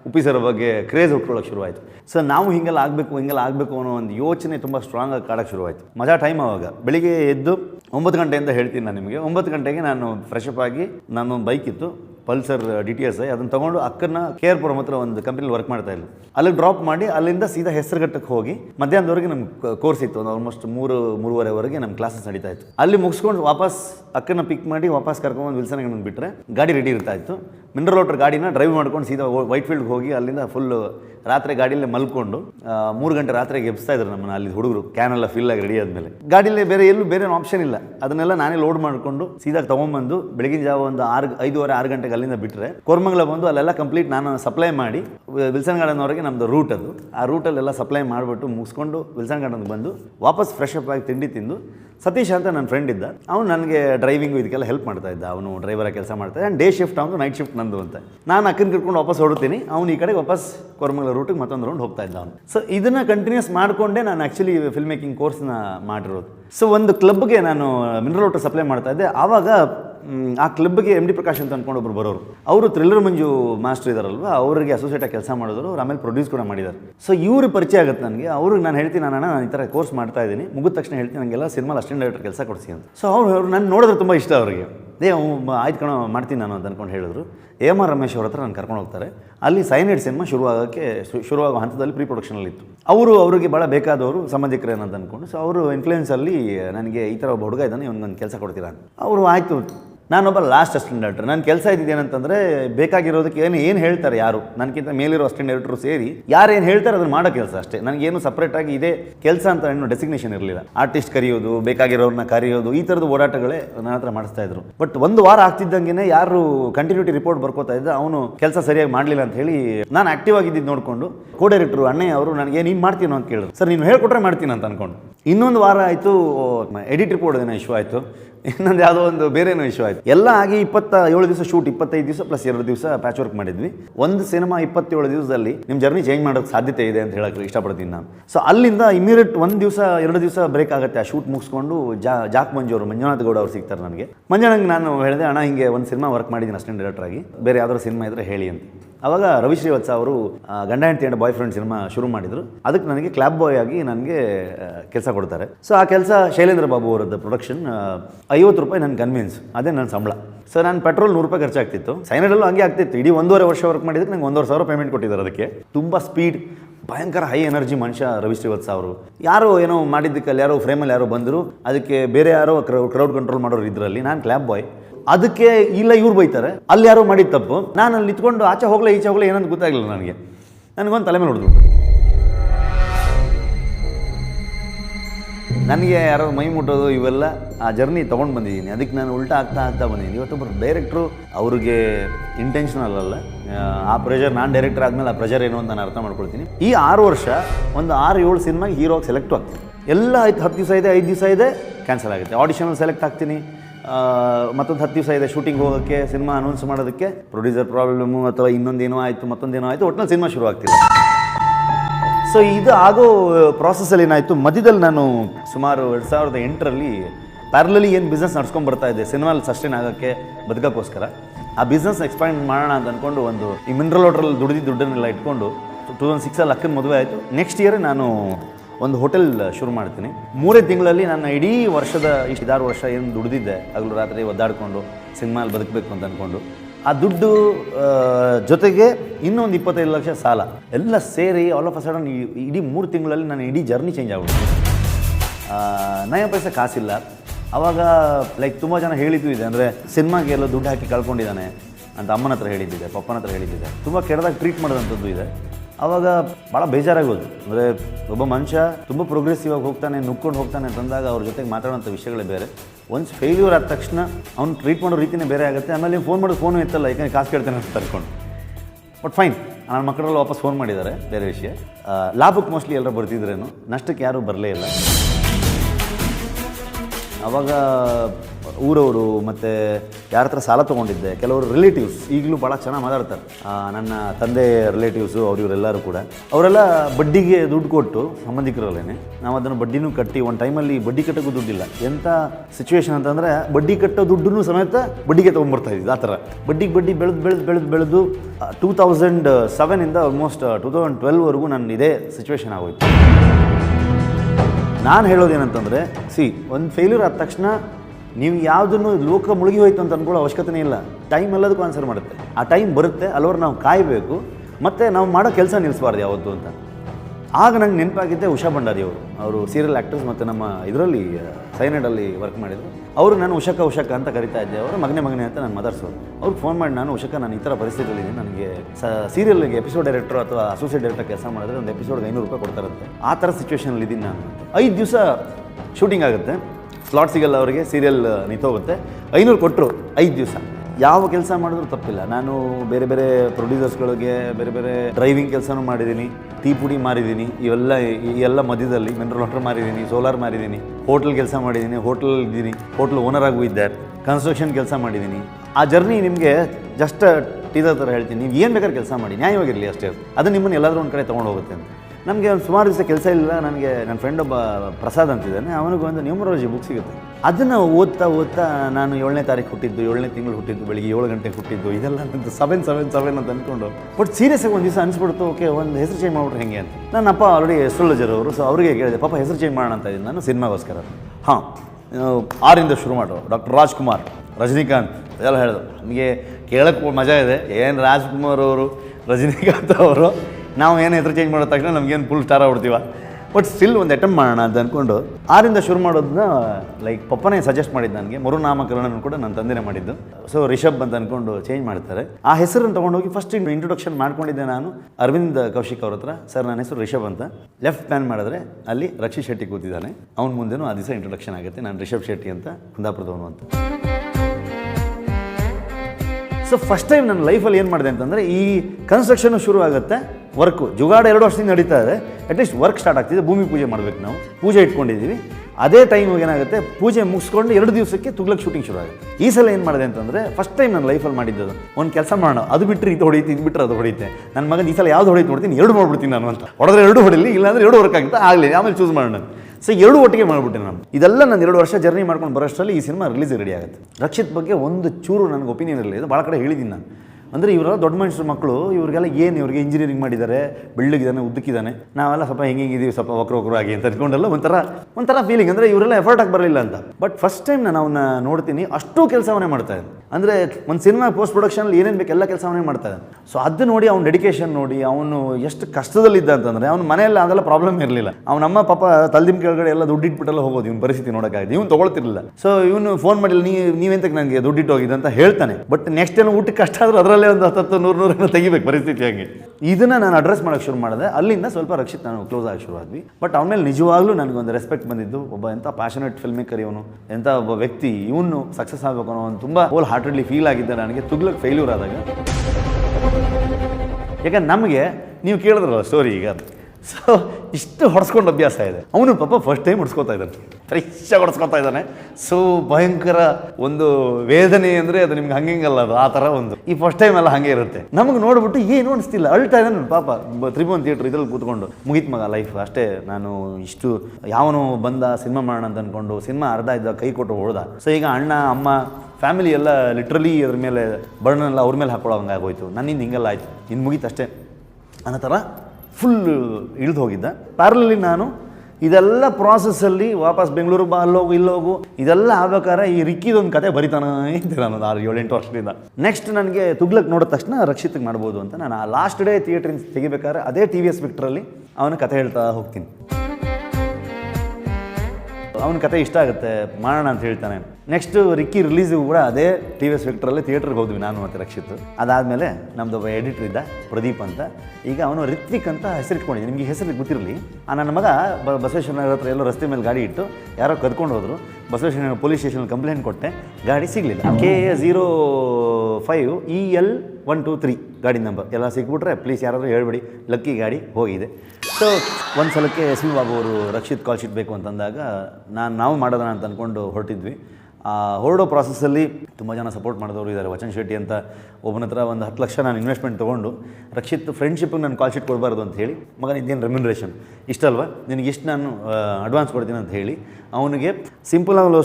ಉಪ್ಪಿಸರ ಬಗ್ಗೆ ಕ್ರೇಜ್ ಹುಟ್ಕೊಳ್ಳೋಕೆ ಶುರುವಾಯಿತು. ಸೊ ನಾವು ಹಿಂಗೆಲ್ಲ ಆಗಬೇಕು ಹಿಂಗೆಲ್ಲ ಆಗಬೇಕು ಅನ್ನೋ ಒಂದು ಯೋಚನೆ ತುಂಬ ಸ್ಟ್ರಾಂಗ್ ಆಗಿ ಕಾಡೋಕ್ಕೆ ಶುರುವಾಯಿತು. ಮಜಾ ಟೈಮ್ ಆವಾಗ ಬೆಳಿಗ್ಗೆ ಎದ್ದು ಒಂಬತ್ತು ಗಂಟೆಯಿಂದ ಹೇಳ್ತೀನಿ ನಾನು ನಿಮಗೆ. ಒಂಬತ್ತು ಗಂಟೆಗೆ ನಾನು ಫ್ರೆಶ್ ಅಪ್ ಆಗಿ ನಾನು ಬೈಕ್ ಇತ್ತು. Pulsar, D T S I, ಅದನ್ನು ತೊಗೊಂಡು ಅಕ್ಕನ ಕೆ ಆರ್ ಪುರಂ ಹತ್ರ ಒಂದು ಕಂಪ್ನಿಲಿ ವರ್ಕ್ ಮಾಡ್ತಾ ಇದ್ಲು. ಅಲ್ಲಿ ಡ್ರಾಪ್ ಮಾಡಿ ಅಲ್ಲಿಂದ ಸೀದಾ ಹೆಸರುಘಟ್ಟಕ್ಕೆ ಹೋಗಿ ಮಧ್ಯಾಹ್ನದವರೆಗೆ ನಮ್ಗೆ ಕೋರ್ಸ್ ಇತ್ತು. ಒಂದು ಆಲ್ಮೋಸ್ಟ್ ಮೂರು, ಮೂರುವರೆವರೆಗೆ ನಮ್ಮ ಕ್ಲಾಸಸ್ ನಡೀತಾ ಇತ್ತು. ಅಲ್ಲಿ ಮುಗಿಸ್ಕೊಂಡು ವಾಪಸ್ ಅಕ್ಕನ ಪಿಕ್ ಮಾಡಿ ವಾಪಸ್ ಕರ್ಕೊಂಡ್ಬಂದು ವಿಲ್ಸನ್ಗೆ ಬಿಟ್ಟರೆ ಗಾಡಿ ರೆಡಿ ಇರ್ತಾ ಇತ್ತು. ಮಿನರಲ್ ವಾಟರ್ ಗಾಡಿನ ಡ್ರೈವ್ ಮಾಡ್ಕೊಂಡು ಸೀದಾ ವೈಟ್ ಫೀಲ್ಡ್ಗೆ ಹೋಗಿ ಅಲ್ಲಿಂದ ಫುಲ್ಲು ರಾತ್ರಿ ಗಾಡಿಯಲ್ಲೇ ಮಲ್ಕೊಂಡು ಮೂರು ಗಂಟೆ ರಾತ್ರಿಗೆ ಎಬ್ಸ್ತಾ ಇದ್ರು ನಮ್ಮನ್ನು ಅಲ್ಲಿ ಹುಡುಗರು. ಕ್ಯಾನ್ ಎಲ್ಲ ಫಿಲ್ ಆಗಿ ರೆಡಿ ಆದಮೇಲೆ. ಗಾಡಿಯಲ್ಲಿ ಬೇರೆ ಎಲ್ಲೂ ಬೇರೆ ಆಪ್ಷನ್ ಇಲ್ಲ. ಅದನ್ನೆಲ್ಲ ನಾನೇ ಲೋಡ್ ಮಾಡಿಕೊಂಡು ಸೀದಾ ತೊಗೊಂಬಂದು ಬೆಳಗಿನ ಜಾವ ಒಂದು ಆರು, ಐದೂವರೆ, ಆರು ಗಂಟೆಗೆ ಅಲ್ಲಿಂದ ಬಿಟ್ಟರೆ ಕೋರ್ಮಂಗಲ ಬಂದು ಅಲ್ಲೆಲ್ಲ ಕಂಪ್ಲೀಟ್ ನಾನು ಸಪ್ಲೈ ಮಾಡಿ ವಿಲ್ಸನ್ ವಿಲ್ಸನ್ ಗಾರ್ಡನ್ವರೆಗೆ ನಮ್ಮದು ರೂಟ್ ಅದು. ಆ ರೂಟಲ್ಲೆಲ್ಲ ಸಪ್ಲೈ ಮಾಡಿಬಿಟ್ಟು ಮುಗಿಸ್ಕೊಂಡು ವಿಲ್ಸನ್ ಗಾರ್ಡನ್ಗೆ ಬಂದು ವಾಪಸ್ ಫ್ರೆಶ್ ಅಪ್ ಆಗಿ ತಿಂಡಿ ತಿಂದು ಸತೀಶ್ ಅಂತ ನನ್ನ ಫ್ರೆಂಡ್ ಇದ್ದ. ಅವನು ನನಗೆ ಡ್ರೈವಿಂಗು ಇದಕ್ಕೆಲ್ಲ ಹೆಲ್ಪ್ ಮಾಡ್ತಾ ಇದ್ದ. ಅವನು ಡ್ರೈವರ ಕೆಲಸ ಮಾಡ್ತಾ ಇದ್ದ. ಡೇ ಶಿಫ್ಟ್ ಅವನು ನೈಟ್ ಶಿಫ್ಟ್ ನಂದು ಅಂತ. ನಾನು ಅಕ್ಕನ ಕರ್ಕೊಂಡು ವಾಪಸ್ ಹೊರಡ್ತೀನಿ. ಅವ್ನು ಈ ಕಡೆ ವಾಪಸ್ ಕೋರ್ಮಂಗಲ ರೂಟಿಗೆ ಮತ್ತೊಂದು ರೌಂಡ್ ಹೋಗ್ತಾ ಇದ್ದ ಅವನು. ಸೊ ಇದನ್ನು ಕಂಟಿನ್ಯೂಸ್ ಮಾಡಿಕೊಂಡೆ ನಾನು ಆ್ಯಕ್ಚುಲಿ ಫಿಲ್ಮ್ ಮೇಕಿಂಗ್ ಕೋರ್ಸ್ನ ಮಾಡಿರೋದು. ಸೊ ಒಂದು ಕ್ಲಬ್ಗೆ ನಾನು ಮಿನರಲ್ ವಾಟರ್ ಸಪ್ಲೈ ಮಾಡ್ತಾ ಇದ್ದೆ. ಆವಾಗ ಆ ಕ್ಲಬ್ಗೆ ಎಂ ಡಿ ಪ್ರಕಾಶ್ ಅಂತ ಅಂದ್ಕೊಂಡು ಒಬ್ರು ಬರೋರು. ಅವರು ಥ್ರಿಲ್ಲರ್ ಮಂಜು ಮಾಸ್ಟರ್ ಇದಾರಲ್ವ? ಅವರಿಗೆ ಅಸೋಸಿಯೇಟ್ ಆಗಿ ಕೆಲಸ ಮಾಡಿದ್ರು ಆಮೇಲೆ ಪ್ರೊಡ್ಯೂಸ್ ಕೂಡ ಮಾಡಿದ್ದಾರೆ ಸೊ ಇವರು ಪರಿಚಯ ಆಗುತ್ತೆ ನನಗೆ. ಅವ್ರಿಗೆ ನಾನು ಹೇಳ್ತೀನಿ ನಾನು ನಾನು ಈ ಥರ ಕೋರ್ಸ್ ಮಾಡ್ತಾ ಇದ್ದೀನಿ. ಮುಗಿದ ತಕ್ಷಣ ಹೇಳ್ತೀನಿ ನನಗೆಲ್ಲ ಸಿನಿಮಾ ಅಸಿಸ್ಟೆಂಟ್ ಡೈರೆಕ್ಟರ್ ಕೆಲಸ ಕೊಡಿಸಿ ಅಂತ. ಸೊ ಅವ್ರು ಅವ್ರು ನಾನು ನೋಡಿದ್ರೆ ತುಂಬ ಇಷ್ಟ ಅವರಿಗೆ. ಅವ್ನು ಆಯ್ತು ಕಣೋ, ಮಾಡ್ತೀನಿ ನಾನು ಅಂತ ಅಂದ್ಕೊಂಡು ಹೇಳಿದ್ರು. ಎಂ ಆರ್ ರಮೇಶ್ ಅವ್ರ ಹತ್ರ ನಾನು ಕರ್ಕೊಂಡು ಹೋಗ್ತಾರೆ. ಅಲ್ಲಿ ಸೈನೈಡ್ ಸಿನಿಮಾ ಶುರುವಾಗೋಕ್ಕೆ ಶುರುವಾಗೋ ಹಂತದಲ್ಲಿ ಪ್ರೀ ಪ್ರೊಡಕ್ಷನಲ್ಲಿತ್ತು ಅವರು ಅವರಿಗೆ ಭಾಳ ಬೇಕಾದವರು ಸಂಬಂಧಿಕರೇನಂತ ಅಂದ್ಕೊಂಡು ಸೊ ಅವರು ಇನ್ಫ್ಲೂಯೆನ್ಸಲ್ಲಿ ನನಗೆ ಈ ಥರ ಒಬ್ಬ ಹುಡುಗ ಇದ್ದಾನೆ ಒಂದು ಕೆಲಸ ಕೊಡ್ತೀರಾ ಅಂತ. ಅವರು, ಆಯಿತು ನಾನೊಬ್ಬ ಲಾಸ್ಟ್ ಅಸಿಸ್ಟೆಂಟ್ ಡೈರೆಕ್ಟರ್ ನನ್ನ ಕೆಲಸ ಇದ್ದಿದ್ದೇನಂತಂದರೆ ಬೇಕಾಗಿರೋದಕ್ಕೆ ಏನು ಏನು ಹೇಳ್ತಾರೆ ಯಾರು? ನನಗಿಂತ ಮೇಲಿರೋ ಅಸಿಸ್ಟೆಂಟ್ ಡೈರೆಕ್ಟರ್ ಸೇರಿ ಯಾರು ಏನು ಹೇಳ್ತಾರೆ ಅದನ್ನು ಮಾಡೋ ಕೆಲಸ ಅಷ್ಟೇ. ನನಗೇನು ಸಪ್ರೇಟಾಗಿ ಇದೆ ಕೆಲಸ ಅಂತ ಏನು ಡೆಸಿಗ್ನೇಷನ್ ಇರಲಿಲ್ಲ. ಆರ್ಟಿಸ್ಟ್ ಕರೆಯೋದು ಬೇಕಾಗಿರೋರನ್ನ ಕರೆಯೋದು, ಈ ಥರದ ಓಡಾಟಗಳೇ ನನ್ನ ಹತ್ರ ಮಾಡಿಸ್ತಾ ಇದ್ರು. ಬಟ್ ಒಂದು ವಾರ ಆಗ್ತಿದ್ದಂಗೆ ಯಾರು ಕಂಟಿನ್ಯೂಟಿ ರಿಪೋರ್ಟ್ ಬರ್ಕೋತಾ ಇದ್ದ ಅವನು ಕೆಲಸ ಸರಿಯಾಗಿ ಮಾಡಲಿಲ್ಲ ಅಂತ ಹೇಳಿ ನಾನು ಆಕ್ಟಿವ್ ಆಗಿದ್ದು ನೋಡಿಕೊಂಡು ಕೋ ಡೈರೆಕ್ಟ್ರು ಅಣ್ಣಯ್ಯ ಅವರು ನನಗೆ ನೀನು ಮಾಡ್ತೀನೋ ಅಂತ ಕೇಳಿದ್ರು. ಸರ್, ನೀನು ಹೇಳ್ಕೊಟ್ರೆ ಮಾಡ್ತೀನಿ ಅಂತ ಅನ್ಕೊಂಡು ಇನ್ನೊಂದು ವಾರ ಆಯಿತು ಎಡಿಟ್ ರಿಪೋರ್ಟ್ ಏನೋ ಇಶ್ಯೂ ಆಯಿತು. ಇನ್ನೊಂದು ಯಾವುದೋ ಒಂದು ಬೇರೆನೋ ಇಶ್ಯೂ ಆಯಿತು. ಎಲ್ಲ ಆಗಿ ಇಪ್ಪತ್ತ ಏಳು ದಿವಸ ಶೂಟ್ ಇಪ್ಪತ್ತೈದು ದಿವಸ ಪ್ಲಸ್ ಎರಡು ದಿವಸ ಪ್ಯಾಚ್ ವರ್ಕ್ ಮಾಡಿದ್ವಿ. ಒಂದು ಸಿನಿಮಾ ಇಪ್ಪತ್ತೇಳು ದಿವಸದಲ್ಲಿ ನಿಮ್ಮ ಜರ್ನಿ ಚೇಂಜ್ ಮಾಡೋಕ್ಕೆ ಸಾಧ್ಯತೆ ಇದೆ ಅಂತ ಹೇಳಕ್ಕೆ ಇಷ್ಟಪಡ್ತೀನಿ ನಾನು. ಸೊ ಅಲ್ಲಿಂದ ಇಮಿಡಿಯೇಟ್ ಒಂದು ದಿವಸ, ಎರಡು ದಿವಸ ಬ್ರೇಕ್ ಆಗುತ್ತೆ ಆ ಶೂಟ್ ಮುಗಿಸ್ಕೊಂಡು ಜಾ, ಜಾಕ್ ಮಂಜು ಅವರು, ಮಂಜುನಾಥ್ ಗೌಡ ಅವರು ಸಿಗ್ತಾರೆ ನನಗೆ. ಮಂಜುನಾಥ್, ನಾನು ಹೇಳಿದೆ, ಅಣ್ಣ, ಹಿಂಗೆ ಒಂದು ಸಿನಿಮಾ ವರ್ಕ್ ಮಾಡಿದ್ದೀನಿ ಅಷ್ಟೇ ಆಗಿ. ಬೇರೆ ಯಾವ್ದಾದ್ರು ಸಿನಿಮಾ ಇದ್ರೆ ಹೇಳಿ ಅಂತ. ಅವಾಗ ರವಿ ಶ್ರೀವತ್ಸ ಅವರು ಗಂಡ ಹೆಂಡತಿ ಅಂಡ್ ಬಾಯ್ ಫ್ರೆಂಡ್ ಸಿನಿಮಾ ಶುರು ಮಾಡಿದ್ರು. ಅದಕ್ಕೆ ನನಗೆ ಕ್ಲಾಬ್ ಬಾಯ್ ಆಗಿ ನನಗೆ ಕೆಲಸ ಕೊಡ್ತಾರೆ. ಸೊ ಆ ಕೆಲಸ ಶೈಲೇಂದ್ರ ಬಾಬು ಅವರದ್ದು ಪ್ರೊಡಕ್ಷನ್ ಐವತ್ತು ರೂಪಾಯಿ ನನ್ನ ಕನ್ವಿನ್ಸ್ ಅದೇ ನನ್ನ ಸಂಬಳ. ಸೊ ನಾನು ಪೆಟ್ರೋಲ್ ನೂರು ರೂಪಾಯಿ ಖರ್ಚಾಗ್ತಿತ್ತು. ಸೈನಡಲ್ಲೂ ಹಂಗೆ ಆಗ್ತಿತ್ತು. ಇಡೀ ಒಂದೂವರೆ ವರ್ಷ ವರ್ಕ್ ಮಾಡಿದ್ದಕ್ಕೆ ನಂಗೆ ಒಂದೂವರೆ ಸಾವಿರ ಪೇಮೆಂಟ್ ಕೊಟ್ಟಿದ್ದಾರೆ ಅದಕ್ಕೆ. ತುಂಬ ಸ್ಪೀಡ್ ಭಯಂಕರ ಹೈ ಎನರ್ಜಿ ಮನುಷ್ಯ ರವಿ ಶ್ರೀವತ್ಸ ಅವರು. ಯಾರೋ ಏನೋ ಮಾಡಿದ್ದಕ್ಕಲ್ಲಿ, ಯಾರೋ ಫ್ರೇಮಲ್ಲಿ ಯಾರೋ ಬಂದರು, ಅದಕ್ಕೆ ಬೇರೆ ಯಾರೋ ಕ್ರೌಡ್ ಕಂಟ್ರೋಲ್ ಮಾಡೋರು ಇದರಲ್ಲಿ. ನಾನು ಕ್ಲಾಬ್ ಬಾಯ್ ಅದಕ್ಕೆ ಇಲ್ಲ ಇವ್ರು ಬೈತಾರೆ. ಅಲ್ಲಿ ಯಾರೋ ಮಾಡಿದ ತಪ್ಪು. ನಾನು ಅಲ್ಲಿ ನಿಂತ್ಕೊಂಡು ಆಚೆ ಹೋಗ್ಲೇ ಈಚೆ ಹೋಗ್ಲೇ ಏನಂತ ಗೊತ್ತಾಗಲಿಲ್ಲ ನನಗೆ. ನನಗೊಂದು ತಲೆ ಮೇಲೆ ಹೊಡೆದು ನನಗೆ ಯಾರೋ ಮೈ ಮುಟ್ಟೋದು ಇವೆಲ್ಲ ಆ ಜರ್ನಿ ತೊಗೊಂಡು ಬಂದಿದ್ದೀನಿ. ಅದಕ್ಕೆ ನಾನು ಉಲ್ಟಾ ಆಗ್ತಾ ಆಗ್ತಾ ಬಂದಿದ್ದೀನಿ. ಇವತ್ತೊಬ್ಬರು ಡೈರೆಕ್ಟ್ರು ಅವ್ರಿಗೆ ಇಂಟೆನ್ಷನಲ್ ಅಲ್ಲ. ಆ, ಪ್ರೆಷರ್ ನಾನು ಡೈರೆಕ್ಟರ್ ಆದಮೇಲೆ ಆ ಪ್ರೆಷರ್ ಏನು ಅಂತ ನಾನು ಅರ್ಥ ಮಾಡ್ಕೊಳ್ತೀನಿ. ಈ ಆರು ವರ್ಷ ಒಂದು ಆರು ಏಳು ಸಿನಿಮಾಗೆ ಹೀರೋಗೆ ಸೆಲೆಕ್ಟ್ ಆಗ್ತೀನಿ. ಎಲ್ಲ ಆಯ್ತು ಹತ್ತು ದಿವಸ ಇದೆ ಐದು ದಿವಸ ಇದೆ ಕ್ಯಾನ್ಸಲ್ ಆಗುತ್ತೆ. ಆಡಿಷನಲ್ಲಿ ಸೆಲೆಕ್ಟ್ ಆಗ್ತೀನಿ. ಮತ್ತೊಂದು ಹತ್ತು ದಿವಸ ಇದೆ ಶೂಟಿಂಗ್ ಹೋಗೋಕ್ಕೆ ಸಿನಿಮಾ ಅನೌನ್ಸ್ ಮಾಡೋದಕ್ಕೆ. ಪ್ರೊಡ್ಯೂಸರ್ ಪ್ರಾಬ್ಲಮ್ಮು ಅಥವಾ ಇನ್ನೊಂದೇನೋ ಆಯಿತು, ಮತ್ತೊಂದೇನೋ ಆಯಿತು ಒಟ್ಟಿನಲ್ಲಿ ಸಿನಿಮಾ ಶುರು ಆಗ್ತಿದೆ. ಸೊ ಇದು ಆಗೋ ಪ್ರಾಸೆಸ್ಸಲ್ಲಿ ಏನಾಯಿತು? ಮಧ್ಯದಲ್ಲಿ ನಾನು ಸುಮಾರು ಎರಡು ಸಾವಿರದ ಎಂಟರಲ್ಲಿ ಪ್ಯಾರಲಲ್ಲಿ ಏನು ಬಿಸ್ನೆಸ್ ನಡ್ಸ್ಕೊಂಡು ಬರ್ತಾ ಇದ್ದೆ ಸಿನಿಮಾಲ್ ಸಸ್ಟೈನ್ ಆಗೋಕ್ಕೆ ಬದುಕೋಕ್ಕೋಸ್ಕರ. ಆ ಬಿಸ್ನೆಸ್ ಎಕ್ಸ್ಪ್ಯಾಂಡ್ ಮಾಡೋಣ ಅಂತ ಅಂದ್ಕೊಂಡು ಒಂದು ಈ ಮಿನರಲ್ ವಾಟ್ರಲ್ಲಿ ದುಡಿದು ದುಡ್ಡನ್ನೆಲ್ಲ ಇಟ್ಕೊಂಡು ಟೂ ತೌಸಂಡ್ ಸಿಕ್ಸಲ್ಲಿ ಅಕ್ಕನ ಮದುವೆ ಆಯಿತು. ನೆಕ್ಸ್ಟ್ ಇಯರ್ ನಾನು ಒಂದು ಹೋಟೆಲ್ ಶುರು ಮಾಡ್ತೀನಿ. ಮೂರೇ ತಿಂಗಳಲ್ಲಿ ನನ್ನ ಇಡೀ ವರ್ಷದ ಇಷ್ಟು ಐದಾರು ವರ್ಷ ಏನು ದುಡಿದಿದ್ದೆ, ಹಗಲು ರಾತ್ರಿ ಒದ್ದಾಡಿಕೊಂಡು ಸಿನಿಮಾಲ್ ಬದುಕಬೇಕು ಅಂತ ಅಂದ್ಕೊಂಡು ಆ ದುಡ್ಡು ಜೊತೆಗೆ ಇನ್ನೊಂದು ಇಪ್ಪತ್ತೈದು ಲಕ್ಷ ಸಾಲ. ಎಲ್ಲ ಸೇರಿ ಆಲ್ ಆಫ್ ಅ ಸಡನ್ ಇಡೀ ಮೂರು ತಿಂಗಳಲ್ಲಿ ನನ್ನ ಇಡೀ ಜರ್ನಿ ಚೇಂಜ್ ಆಗ್ಬಿಡ್ತು. ನಯ ಪೈಸೆ ಕಾಸಿಲ್ಲ. ಅವಾಗ ಲೈಕ್ ತುಂಬ ಜನ ಹೇಳಿದ್ದು ಇದೆ, ಅಂದರೆ ಸಿನಿಮಾಗೆ ಎಲ್ಲ ದುಡ್ಡು ಹಾಕಿ ಕಳ್ಕೊಂಡಿದ್ದಾನೆ ಅಂತ ಅಮ್ಮನ ಹತ್ರ ಹೇಳಿದ್ದಿದೆ, ಪಪ್ಪನ ಹತ್ರ ಹೇಳಿದ್ದಿದೆ. ತುಂಬ ಕೆಡದಾಗ ಟ್ರೀಟ್ ಮಾಡಿದಂಥದ್ದು ಇದೆ. ಆವಾಗ ಭಾಳ ಬೇಜಾರಾಗೋದು. ಅಂದರೆ ಒಬ್ಬ ಮನುಷ್ಯ ತುಂಬ ಪ್ರೋಗ್ರೆಸಿವ್ ಆಗಿ ಹೋಗ್ತಾನೆ ನುಕ್ಕೊಂಡು ಹೋಗ್ತಾನೆ ಅಂತಂದಾಗ ಅವ್ರ ಜೊತೆಗೆ ಮಾತಾಡೋಂಥ ವಿಷಯಗಳೇ ಬೇರೆ. ಒನ್ಸ್ ಫೇಲ್ಯೂರ್ ಆದ ತಕ್ಷಣ ಅವ್ನು ಟ್ರೀಟ್ ಮಾಡೋ ರೀತಿನೇ ಬೇರೆ ಆಗುತ್ತೆ. ಆಮೇಲೆ ಫೋನ್ ಮಾಡೋದು ಫೋನು ಎತ್ತಲ್ಲ, ಯಾಕಂದ್ರೆ ಕಾಸು ಕೇಳ್ತಾನೆ ಅಂತ ತರ್ಕೊಂಡು ಬಟ್ ಫೈನ್ ನನ್ನ ಮಕ್ಕಳಲ್ಲಿ ವಾಪಸ್ ಫೋನ್ ಮಾಡಿದ್ದಾರೆ ಬೇರೆ ವಿಷಯ. ಲಾಭಕ್ಕೆ ಮೋಸ್ಟ್ಲಿ ಎಲ್ಲರೂ ಬರ್ತಿದ್ರೇನು? ನಷ್ಟಕ್ಕೆ ಯಾರೂ ಬರಲೇ ಇಲ್ಲ. ಅವಾಗ ಊರವರು ಮತ್ತು ಯಾರ ಹತ್ರ ಸಾಲ ತೊಗೊಂಡಿದ್ದೆ, ಕೆಲವರು ರಿಲೇಟಿವ್ಸ್ ಈಗಲೂ ಭಾಳ ಚೆನ್ನಾಗಿ ಮಾತಾಡ್ತಾರೆ. ನನ್ನ ತಂದೆ ರಿಲೇಟಿವ್ಸು ಅವರಿವರೆಲ್ಲರೂ ಕೂಡ. ಅವರೆಲ್ಲ ಬಡ್ಡಿಗೆ ದುಡ್ಡು ಕೊಟ್ಟು, ಸಂಬಂಧಿಕರಲ್ಲೇನೆ ನಾವು ಅದನ್ನು ಬಡ್ಡಿನೂ ಕಟ್ಟಿ, ಒಂದು ಟೈಮಲ್ಲಿ ಬಡ್ಡಿ ಕಟ್ಟೋಕ್ಕೂ ದುಡ್ಡಿಲ್ಲ. ಎಂಥ ಸಿಚುವೇಶನ್ ಅಂತಂದರೆ, ಬಡ್ಡಿ ಕಟ್ಟೋ ದುಡ್ಡನ್ನು ಸಮೇತ ಬಡ್ಡಿಗೆ ತೊಗೊಂಬರ್ತಾ ಇದ್ದಿದ್ದು, ಆ ಥರ. ಬಡ್ಡಿಗೆ ಬಡ್ಡಿ ಬೆಳೆದು ಬೆಳೆದು ಬೆಳೆದು ಬೆಳೆದು ಟೂ ತೌಸಂಡ್ ಸೆವೆನಿಂದ ಆಲ್ಮೋಸ್ಟ್ ಟೂ ತೌಸಂಡ್ ಟ್ವೆಲ್ವರೆಗೂ ನನ್ನ ಇದೇ ಸಿಚುವೇಶನ್ ಆಗೋಯ್ತು. ನಾನು ಹೇಳೋದೇನಂತಂದರೆ ಸಿ ಒಂದು ಫೇಲ್ಯೂರ್ ಆದ ತಕ್ಷಣ ನೀವು ಯಾವುದನ್ನು ಲೋಕ ಮುಳುಗಿ ಹೋಯ್ತು ಅಂತ ಅಂದ್ಕೊಳ್ಳೋ ಅವಶ್ಯಕತೆನೇ ಇಲ್ಲ. ಟೈಮ್ ಎಲ್ಲದಕ್ಕೂ ಆನ್ಸರ್ ಮಾಡುತ್ತೆ. ಆ ಟೈಮ್ ಬರುತ್ತೆ, ಅಲ್ವರ್ ನಾವು ಕಾಯಬೇಕು, ಮತ್ತು ನಾವು ಮಾಡೋ ಕೆಲಸ ನಿಲ್ಲಿಸಬಾರ್ದು ಯಾವತ್ತು ಅಂತ. ಆಗ ನಂಗೆ ನೆನಪಾಗಿದ್ದೆ ಉಷಾ ಭಂಡಾರಿ ಅವರು. ಅವರು ಸೀರಿಯಲ್ ಆ್ಯಕ್ಟರ್ಸ್ ಮತ್ತು ನಮ್ಮ ಇದರಲ್ಲಿ ಸೈನಡಲ್ಲಿ ವರ್ಕ್ ಮಾಡಿದರು. ಅವರು ನಾನು ಉಷಕ ಉಷಕ ಅಂತ ಕರಿತಾ ಇದ್ದೆ. ಅವರು ಮಗನೆ ಮಗನೆ ಅಂತ ನಾನು ಮದರ್ಸ್ ಅವ್ರಿಗೆ ಫೋನ್ ಮಾಡಿ ನಾನು ಉಷಕ, ನಾನು ಈ ಥರ ಪರಿಸ್ಥಿತಿಯಲ್ಲಿದ್ದೀನಿ ನನಗೆ ಸೀರಿಯಲ್ಗೆ ಎಪಿಸೋಡ್ ಡೈರೆಕ್ಟರ್ ಅಥವಾ ಅಸೋಸಿಯೇಟ್ ಡೈರೆಕ್ಟರ್ ಕೆಲಸ ಮಾಡಿದ್ರೆ ಒಂದು ಎಪಿಸೋಡ್ಗೆ ಐನೂರು ರೂಪಾಯಿ ಕೊಡ್ತಾರಂತೆ. ಆ ಥರ ಸಿಚುವೇಷನಲ್ಲಿ ಇದ್ದೀನಿ ನಾನು ಐದು ದಿವಸ ಶೂಟಿಂಗ್ ಆಗುತ್ತೆ. ಸ್ಲಾಟ್ ಸಿಗಲ್ಲ ಅವರಿಗೆ ಸೀರಿಯಲ್ ನಿಂತೋಗುತ್ತೆ. ಐನೂರು ಕೊಟ್ಟರು ಐದು ದಿವಸ. ಯಾವ ಕೆಲಸ ಮಾಡಿದ್ರು ತಪ್ಪಿಲ್ಲ. ನಾನು ಬೇರೆ ಬೇರೆ ಪ್ರೊಡ್ಯೂಸರ್ಸ್ಗಳಿಗೆ ಬೇರೆ ಬೇರೆ ಡ್ರೈವಿಂಗ್ ಕೆಲಸನೂ ಮಾಡಿದ್ದೀನಿ. ಟೀ ಪುಡಿ ಮಾರಿದ್ದೀನಿ. ಇವೆಲ್ಲ ಈ ಎಲ್ಲ ಮಧ್ಯದಲ್ಲಿ ಮಿನರಲ್ ವಾಟರ್ ಮಾರಿದ್ದೀನಿ ಸೋಲಾರ್ ಮಾರಿದ್ದೀನಿ. ಹೋಟೆಲ್ ಕೆಲಸ ಮಾಡಿದ್ದೀನಿ ಹೋಟೆಲ್ ಇದ್ದೀನಿ. ಹೋಟ್ಲ್ ಓನರ್ ಆಗೂ ಇದ್ದೆ. ಕನ್ಸ್ಟ್ರಕ್ಷನ್ ಕೆಲಸ ಮಾಡಿದ್ದೀನಿ. ಆ ಜರ್ನಿ ನಿಮಗೆ ಜಸ್ಟ್ ಟೀಸರ್ ಥರ ಹೇಳ್ತೀನಿ. ನೀವು ಏನು ಬೇಕಾದ್ರೆ ಕೆಲಸ ಮಾಡಿ. ನ್ಯಾಯವಾಗಿರಲಿ ಅಷ್ಟೇ. ಅದು ನಿಮ್ಮನ್ನು ಎಲ್ಲಾದರೂ ಒಂದು ಕಡೆ ತೊಗೊಂಡು ಹೋಗುತ್ತೆ ಅಂತ. ನಮಗೆ ಒಂದು ಸುಮಾರು ದಿವಸ ಕೆಲಸ ಇಲ್ಲ. ನನಗೆ ನನ್ನ ಫ್ರೆಂಡ್ ಒಬ್ಬ ಪ್ರಸಾದ್ ಅಂತಿದ್ದಾನೆ. ಅವನಿಗೆ ಒಂದು ನ್ಯೂಮರಾಲಜಿ ಬುಕ್ ಸಿಗುತ್ತೆ. ಅದನ್ನು ಓದ್ತಾ ಓದ್ತಾ ನಾನು ಏಳನೇ ತಾರೀಕು ಹುಟ್ಟಿದ್ದು, ಏಳನೇ ತಿಂಗಳು ಹುಟ್ಟಿದ್ದು, ಬೆಳಿಗ್ಗೆ ಏಳು ಗಂಟೆಗೆ ಹುಟ್ಟಿದ್ದು, ಇದೆಲ್ಲ ನಂದು ಸೆವೆನ್ ಸೆವೆನ್ ಸೆವೆನ್ ಅಂತ ಅಂದ್ಕೊಂಡು ಬಟ್ ಸೀರಿಯಸ್ ಆಗಿ ಒಂದು ದಿವಸ ಅನಿಸ್ಬಿಡ್ತು, ಓಕೆ, ಒಂದು ಹೆಸರು ಚೇಂಜ್ ಮಾಡ್ಬಿಟ್ರೆ ಹೆಂಗೆ? ಅಂತ. ನನ್ನ ಅಪ್ಪ ಆಲ್ರೆಡಿ ಎಸ್ಟ್ರಾಲಜರ್ ಅವರು ಸೊ ಅವರಿಗೆ ಕೇಳಿದೆ, ಪಾಪ ಹೆಸರು ಚೇಂಜ್ ಮಾಡೋಣ ಅಂತ ಇದ್ದೀನಿ ನಾನು ಸಿನಿಮಾಗೋಸ್ಕರ. ಹಾಂ ಆರಿಂದ ಶುರು ಮಾಡು, ಡಾಕ್ಟರ್ ರಾಜ್ಕುಮಾರ್, ರಜನಿಕಾಂತ್ ಅದೆಲ್ಲ ಹೇಳಿದ್ರು. ನಮಗೆ ಕೇಳೋಕ್ಕೆ ಮಜಾ ಇದೆ. ಏನು ರಾಜ್ಕುಮಾರ್ ಅವರು, ರಜನಿಕಾಂತ್ ಅವರು, ನಾವು ಏನು ಹೆಸರು ಚೇಂಜ್ ಮಾಡೋ ತಕ್ಷಣ ನಮಗೇನು ಫುಲ್ ಸ್ಟಾರ್ ಆಗ್ಬಿಡ್ತೀವ? ಬಟ್ ಸ್ಟಿಲ್ ಒಂದು ಅಟೆಂಪ್ಟ್ ಮಾಡೋಣ ಅಂತ ಅಂದ್ಕೊಂಡು ಆರಿಂದ ಶುರು ಮಾಡೋದನ್ನ ಲೈಕ್ ಪಪ್ಪನೇ ಸಜೆಸ್ಟ್ ಮಾಡಿದ್ದು ನನಗೆ. ಮರುನಾಮಕರಣನೂ ಕೂಡ ನನ್ನ ತಂದೆನೇ ಮಾಡಿದ್ದು. ಸೊ ರಿಷಬ್ ಅಂತ ಅಂದ್ಕೊಂಡು ಚೇಂಜ್ ಮಾಡ್ತಾರೆ. ಆ ಹೆಸರನ್ನು ತೊಗೊಂಡೋಗಿ ಫಸ್ಟ್ ಇಂಟ್ರೊಡಕ್ಷನ್ ಮಾಡ್ಕೊಂಡಿದ್ದೆ ನಾನು ಅರವಿಂದ್ ಕೌಶಿಕ್ ಅವ್ರ ಹತ್ರ. ಸರ್ ನನ್ನ ಹೆಸರು ರಿಷಬ್ ಅಂತ. ಲೆಫ್ಟ್ ಪ್ಯಾನ್ ಮಾಡಿದ್ರೆ ಅಲ್ಲಿ ರಕ್ಷಿತ್ ಶೆಟ್ಟಿ ಕೂತಿದ್ದಾನೆ. ಅವ್ನ ಮುಂದೆನೂ ಆ ದಿವಸ ಇಂಟ್ರೊಡಕ್ಷನ್ ಆಗುತ್ತೆ. ನಾನು ರಿಷಬ್ ಶೆಟ್ಟಿ ಅಂತ ಕುಂದಾಪುರದವನು ಅಂತ. ಸೊ ಫಸ್ಟ್ ಟೈಮ್ ನನ್ನ ಲೈಫಲ್ಲಿ ಏನು ಮಾಡಿದೆ ಅಂತಂದರೆ, ಈ ಕನ್ಸ್ಟ್ರಕ್ಷನು ಶುರು ಆಗುತ್ತೆ ವರ್ಕು ಜುಗಾಡ ಎರಡು ವರ್ಷದಿಂದ ನಡೀತಾ ಇದೆ. ಅಟ್ಲೀಸ್ಟ್ ವರ್ಕ್ ಸ್ಟಾರ್ಟ್ ಆಗ್ತಿದೆ. ಭೂಮಿ ಪೂಜೆ ಮಾಡಬೇಕು ನಾವು. ಪೂಜೆ ಇಟ್ಕೊಂಡಿದ್ದೀವಿ. ಅದೇ ಟೈಮಿಗೆ ಏನಾಗುತ್ತೆ, ಪೂಜೆ ಮುಗಿಸ್ಕೊಂಡು ಎರಡು ದಿವಸಕ್ಕೆ ತುಗ್ಲಕ್ ಶೂಟಿಂಗ್ ಶುರು ಆಗುತ್ತೆ. ಈ ಸಲ ಏನು ಮಾಡಿದೆ ಅಂತಂದರೆ ಫಸ್ಟ್ ಟೈಮ್ ನನ್ನ ಲೈಫಲ್ಲಿ ಮಾಡಿದ್ದು ಒಂದು ಕೆಲಸ ಮಾಡೋಣ. ಅದು ಬಿಟ್ಟರೆ ಇದು ಹೊಡೀತಿ, ಇದು ಬಿಟ್ಟರೆ ಅದು ಹೊಡೀತೆ. ನನ್ನ ಮಗನ ಈ ಸಲ ಯಾವ್ದು ಹೊಡೀತು ನೋಡ್ತೀನಿ. ಎರಡು ಮಾಡ್ಬಿಡ್ತೀನಿ ನಾನು ಅಂತ. ಹೊಡೆದ್ರೆ ಎರಡು ಹೊಡಿಲಿ, ಇಲ್ಲಾಂದ್ರೆ ಎರಡು ವರ್ಕ್ ಆಗುತ್ತೆ ಆಗಲಿ. ಆಮೇಲೆ ಚೂಸ್ ಮಾಡೋಣ ಸೊ ಎರಡು ಒಟ್ಟಿಗೆ ಮಾಡಿಬಿಟ್ಟೆ ನಾನು. ಇದೆಲ್ಲ ನಾನು ಎರಡು ವರ್ಷ ಜರ್ನಿ ಮಾಡ್ಕೊಂಡು ಬರೋಷ್ಟರಲ್ಲಿ ಈ ಸಿನಿಮಾ ರಿಲೀಸ್ ರೆಡಿ ಆಗುತ್ತೆ. ರಕ್ಷಿತ್ ಬಗ್ಗೆ ಒಂದು ಚೂರು ನನಗೆ ಒಪಿನಿಯನ್ ಇರಲಿಲ್ಲ. ಇದು ಭಾಳ ಕಡೆ ಹೇಳಿದ್ದೀನಿ ನಾನು. ಅಂದರೆ ಇವರೆಲ್ಲ ದೊಡ್ಡ ಮನುಷ್ಯರ ಮಕ್ಕಳು, ಇವರಿಗೆಲ್ಲ ಏನು ಇವ್ರಿಗೆ ಇಂಜಿನಿಯರಿಂಗ್ ಮಾಡಿದ್ದಾರೆ, ಬೆಳ್ಳಗಿದ್ದಾನೆ, ಉದ್ದಕ್ಕಿದ್ದಾನೆ, ನಾವೆಲ್ಲ ಸ್ವಲ್ಪ ಹೆಂಗೆ ಇದೀವಿ, ಸ್ವಲ್ಪ ವಕ್ರ ಆಗಿ ಅಂತ ಅಂದ್ಕೊಂಡೆಲ್ಲ ಒಂಥರ ಒಂಥರ ಫೀಲಿಂಗ್ ಅಂದರೆ ಇವರೆಲ್ಲ ಎಫರ್ಟ್ ಆಗಿ ಬರಲಿಲ್ಲ ಅಂತ. ಬಟ್ ಫಸ್ಟ್ ಟೈಮ್ ನಾನು ಅವನ್ನ ನೋಡ್ತೀನಿ, ಅಷ್ಟು ಕೆಲಸವನ್ನೇ ಮಾಡ್ತಾ ಇದ್ದೆ. ಅಂದರೆ ಒಂದು ಸಿನಿಮಾ ಪೋಸ್ಟ್ ಪ್ರೊಡಕ್ಷನಲ್ಲಿ ಏನೇನು ಬೇಕು ಎಲ್ಲ ಕೆಲಸವನ್ನೇ ಮಾಡ್ತಾ ಇದ್ದಾನೆ ಸೊ ಅದು ನೋಡಿ ಅವ್ನ ಡೆಡಿಕೇಶನ್ ನೋಡಿ, ಅವನು ಎಷ್ಟು ಕಷ್ಟದಲ್ಲಿದ್ದ ಅಂತಂದರೆ, ಅವ್ನ ಮನೆಯಲ್ಲಿ ಅದೆಲ್ಲ ಪ್ರಾಬ್ಲಮ್ ಇರಲಿಲ್ಲ. ಅವನಮ್ಮ ಪಾಪ ತಲ್ದಿಮ್ ಕೆಳಗಡೆ ಎಲ್ಲ ದುಡ್ಡು ಇಟ್ಬಿಟ್ಟೆಲ್ಲ ಹೋಗೋದು ಇವ್ನ ಪರಿಸ್ಥಿತಿ ನೋಡೋಕ್ಕಾಗಿದೆ. ಇವ್ನು ತೊಗೊಳ್ತಿರ್ಲಿಲ್ಲ. ಸೊ ಇವನು ಫೋನ್ ಮಾಡಿಲ್ಲ, ನೀ ನೀವೆಂತಕ್ಕೆ ನನಗೆ ದುಡ್ಡಿಟ್ಟು ಹೋಗಿದೆ ಅಂತ ಹೇಳ್ತಾನೆ. ಬಟ್ ನೆಕ್ಸ್ಟ್ ಏನು ಊಟಕ್ಕೆ ಕಷ್ಟ ಆದರೂ ಅದರಲ್ಲೇ ಒಂದು ಹತ್ತತ್ತು ನೂರು ನೂರನ್ನು ತೆಗಿಬೇಕು ಪರಿಸ್ಥಿತಿ ಹಂಗೆ. ಇದನ್ನ ನಾನು ಅಡ್ರೆಸ್ ಮಾಡೋಕ್ಕೆ ಶುರು ಮಾಡಿದೆ. ಅಲ್ಲಿಂದ ಸ್ವಲ್ಪ ರಕ್ಷಿತ್ ನಾನು ಕ್ಲೋಸ್ ಆಗಿ ಶುರು ಆದ್ವಿ. ಬಟ್ ಅವನ ಮೇಲೆ ನಿಜವಾಗ್ಲೂ ನನಗೊಂದು ರೆಸ್ಪೆಕ್ಟ್ ಬಂದಿದ್ದು ಒಬ್ಬ ಎಂಥ ಪ್ಯಾಷನೇಟ್ ಫಿಲ್ಮ್ ಮೇಕರ್ ಇವನು, ಎಂಥ ಒಬ್ಬ ವ್ಯಕ್ತಿ, ಇವನು ಸಕ್ಸಸ್ ಆಗಬೇಕು ಅನ್ನೋ ಒಂದು ತುಂಬ ಹೋಲ್ ಹಾರ್ಟೆಡ್ಲಿ ಫೀಲ್ ಆಗಿದ್ದೆ ನನಗೆ. ತುಗ್ಲಕ್ಕೆ ಫೇಲ್ಯೂರ್ ಆದಾಗ. ಯಾಕಂದ್ರೆ ನಮಗೆ, ನೀವು ಕೇಳಿದ್ರಲ್ಲ ಸ್ಟೋರಿ ಈಗ. ಸೊ ಇಷ್ಟು ಹೊಡೆಸ್ಕೊಂಡು ಅಭ್ಯಾಸ ಇದೆ. ಅವನು ಪಾಪ ಫಸ್ಟ್ ಟೈಮ್ ಹೊಡ್ಸ್ಕೊತಾ ಇದ್ದಾನೆ. ಫ್ರೆಶ್ ಹೊಡ್ಸ್ಕೊತಾ ಇದ್ದಾನೆ. ಸೊ ಭಯಂಕರ ಒಂದು ವೇದನೆ ಅಂದರೆ ಅದು ನಿಮ್ಗೆ ಹಂಗಿಂಗಲ್ಲ ಅದು, ಆ ಥರ ಒಂದು. ಈ ಫಸ್ಟ್ ಟೈಮ್ ಎಲ್ಲ ಹಾಗೆ ಇರುತ್ತೆ. ನಮಗೆ ನೋಡ್ಬಿಟ್ಟು ಏನು ಅನಿಸ್ತಿಲ್ಲ. ಅಳ್ತಾ ಇದ್ದಾನೆ ಪಾಪ. ತ್ರಿಭುವನ್ ಥಿಯೇಟ್ರ್ ಇದ್ರಲ್ಲಿ ಕೂತ್ಕೊಂಡು. ಮುಗಿತ್ ಮಗ ಲೈಫ್ ಅಷ್ಟೇ. ನಾನು ಇಷ್ಟು, ಯಾವನು ಬಂದ ಸಿನಿಮಾ ಮಾಡೋಣ ಅಂತ ಅಂದ್ಕೊಂಡು ಸಿನಿಮಾ ಅರ್ಧ ಇದ್ದ ಕೈ ಕೊಟ್ಟು ಹೋದ ಸೊ ಈಗ ಅಣ್ಣ, ಅಮ್ಮ ಫ್ಯಾಮಿಲಿ ಎಲ್ಲ ಲಿಟ್ರಲಿ ಅದ್ರ ಮೇಲೆ ಬರ್ಣನೆಲ್ಲ ಅವ್ರ ಮೇಲೆ ಹಾಕೊಳ್ಳೋ ಹಂಗಾಗೋಯ್ತು ನನ್ನಿಂದ ಹಿಂಗೆಲ್ಲ ಆಯ್ತು. ಇನ್ನು ಮುಗೀತು ಅಷ್ಟೇ. ಅನ್ನೋ ಥರ ಫುಲ್ ಇಳಿದು ಹೋಗಿದ್ದೆ ಪ್ಯಾರಲಲ್ಲಿ ನಾನು ಇದೆಲ್ಲ ಪ್ರಾಸೆಸ್ಸಲ್ಲಿ ವಾಪಸ್ ಬೆಂಗಳೂರು ಬಾ, ಅಲ್ಲೋಗು, ಇಲ್ಲೋಗು, ಇದೆಲ್ಲ ಆಗ್ಬೇಕಾದ್ರೆ ಈ ರಿಕ್ಕಿದೊಂದು ಕತೆ ಬರಿತಾನೆ ಇದ್ದೆ ನಾನು ಆರು ಏಳೆಂಟು ವರ್ಷದಿಂದ. ನೆಕ್ಸ್ಟ್ ನನಗೆ ತುಗ್ಲಕ್ ನೋಡಿದ ತಕ್ಷಣ ರಕ್ಷಿತಕ್ಕೆ ಮಾಡ್ಬೋದು ಅಂತ ನಾನು ಆ ಲಾಸ್ಟ್ ಡೇ ಥಿಯೇಟ್ರಿಂದ ತೆಗಿಬೇಕಾದ್ರೆ ಅದೇ ಟಿ ವಿ ಎಸ್ ವಿಕ್ಟ್ರಲ್ಲಿ ಅವನ ಕತೆ ಹೇಳ್ತಾ ಹೋಗ್ತೀನಿ. ಅವನ ಕತೆ ಇಷ್ಟ ಆಗುತ್ತೆ. ಮಾಡೋಣ ಅಂತ ಹೇಳ್ತಾನೆ. ನೆಕ್ಸ್ಟ್ ರಿಕ್ಕಿ ರಿಲೀಸ್ ಕೂಡ ಅದೇ ಟಿ ವಿ ಎಸ್ ವಿಕ್ಟ್ರಲ್ಲಿ ಥಿಯೇಟ್ರಿಗೆ ಹೋದ್ವಿ ನಾನು ಮತ್ತು ರಕ್ಷಿತ್. ಅದಾದಮೇಲೆ ನಮ್ಮದು ಒಬ್ಬ ಎಡಿಟರ್ ಇದ್ದ ಪ್ರದೀಪ್ ಅಂತ. ಈಗ ಅವನು ರಿತ್ವಿಕ್ ಅಂತ ಹೆಸರಿಟ್ಕೊಂಡಿದ್ದೆ ನಿಮಗೆ ಹೆಸರು ಗೊತ್ತಿರಲಿ. ಆ ನನ್ನ ಮಗ ಬ ಬಸವೇಶ್ವರ ನಗರ ಹತ್ರ ಎಲ್ಲೋ ರಸ್ತೆ ಮೇಲೆ ಗಾಡಿ ಇಟ್ಟು ಯಾರೋ ಕದ್ಕೊಂಡು ಹೋದರು. ಬಸವೇಶ್ವರ ನಗರ ಪೊಲೀಸ್ ಸ್ಟೇಷನಲ್ಲಿ ಕಂಪ್ಲೇಂಟ್ ಕೊಟ್ಟೆ. ಗಾಡಿ ಸಿಗಲಿಲ್ಲ. K A zero five E L one two three ಗಾಡಿ ನಂಬರ್ ಎಲ್ಲ ಸಿಕ್ಬಿಟ್ರೆ ಪ್ಲೀಸ್ ಯಾರಾದರೂ ಹೇಳ್ಬೇಡಿ. ಲಕ್ಕಿ ಗಾಡಿ ಹೋಗಿದೆ. ಸೊ ಒಂದು ಸಲಕ್ಕೆ ಎಸ್ ವಿ ಬಾಬು ಅವರು ರಕ್ಷಿತ್ ಕಾಲ್ ಶೀಟ್ ಬೇಕು ಅಂತಂದಾಗ ನಾನು ನಾವು ಮಾಡೋದಣ ಅಂತ ಅಂದ್ಕೊಂಡು ಹೊರಟಿದ್ವಿ. ಹೊರಡೋ ಪ್ರಾಸೆಸ್ಸಲ್ಲಿ ತುಂಬ ಜನ ಸಪೋರ್ಟ್ ಮಾಡಿದವರು ಇದ್ದಾರೆ. ವಚನ್ ಶೆಟ್ಟಿ ಅಂತ ಒಬ್ಬನ ಹತ್ರ ಒಂದು ಹತ್ತು ಲಕ್ಷ ನಾನು ಇನ್ವೆಸ್ಟ್ಮೆಂಟ್ ತೊಗೊಂಡು, ರಕ್ಷಿತ್ ಫ್ರೆಂಡ್ಶಿಪ್ಗೆ ನಾನು ಕಾಲ್ ಶೀಟ್ ಕೊಡಬಾರ್ದು ಅಂತ ಹೇಳಿ ಮಗ ಇದೇನು ರೆಮ್ಯುನರೇಷನ್ ಇಷ್ಟಲ್ವಾ? ನಿನಗೆ ಇಷ್ಟು ನಾನು ಅಡ್ವಾನ್ಸ್ ಕೊಡ್ತೀನಿ ಅಂತ ಹೇಳಿ, ಅವನಿಗೆ ಸಿಂಪಲ್ ಆಗಿ ಲೋ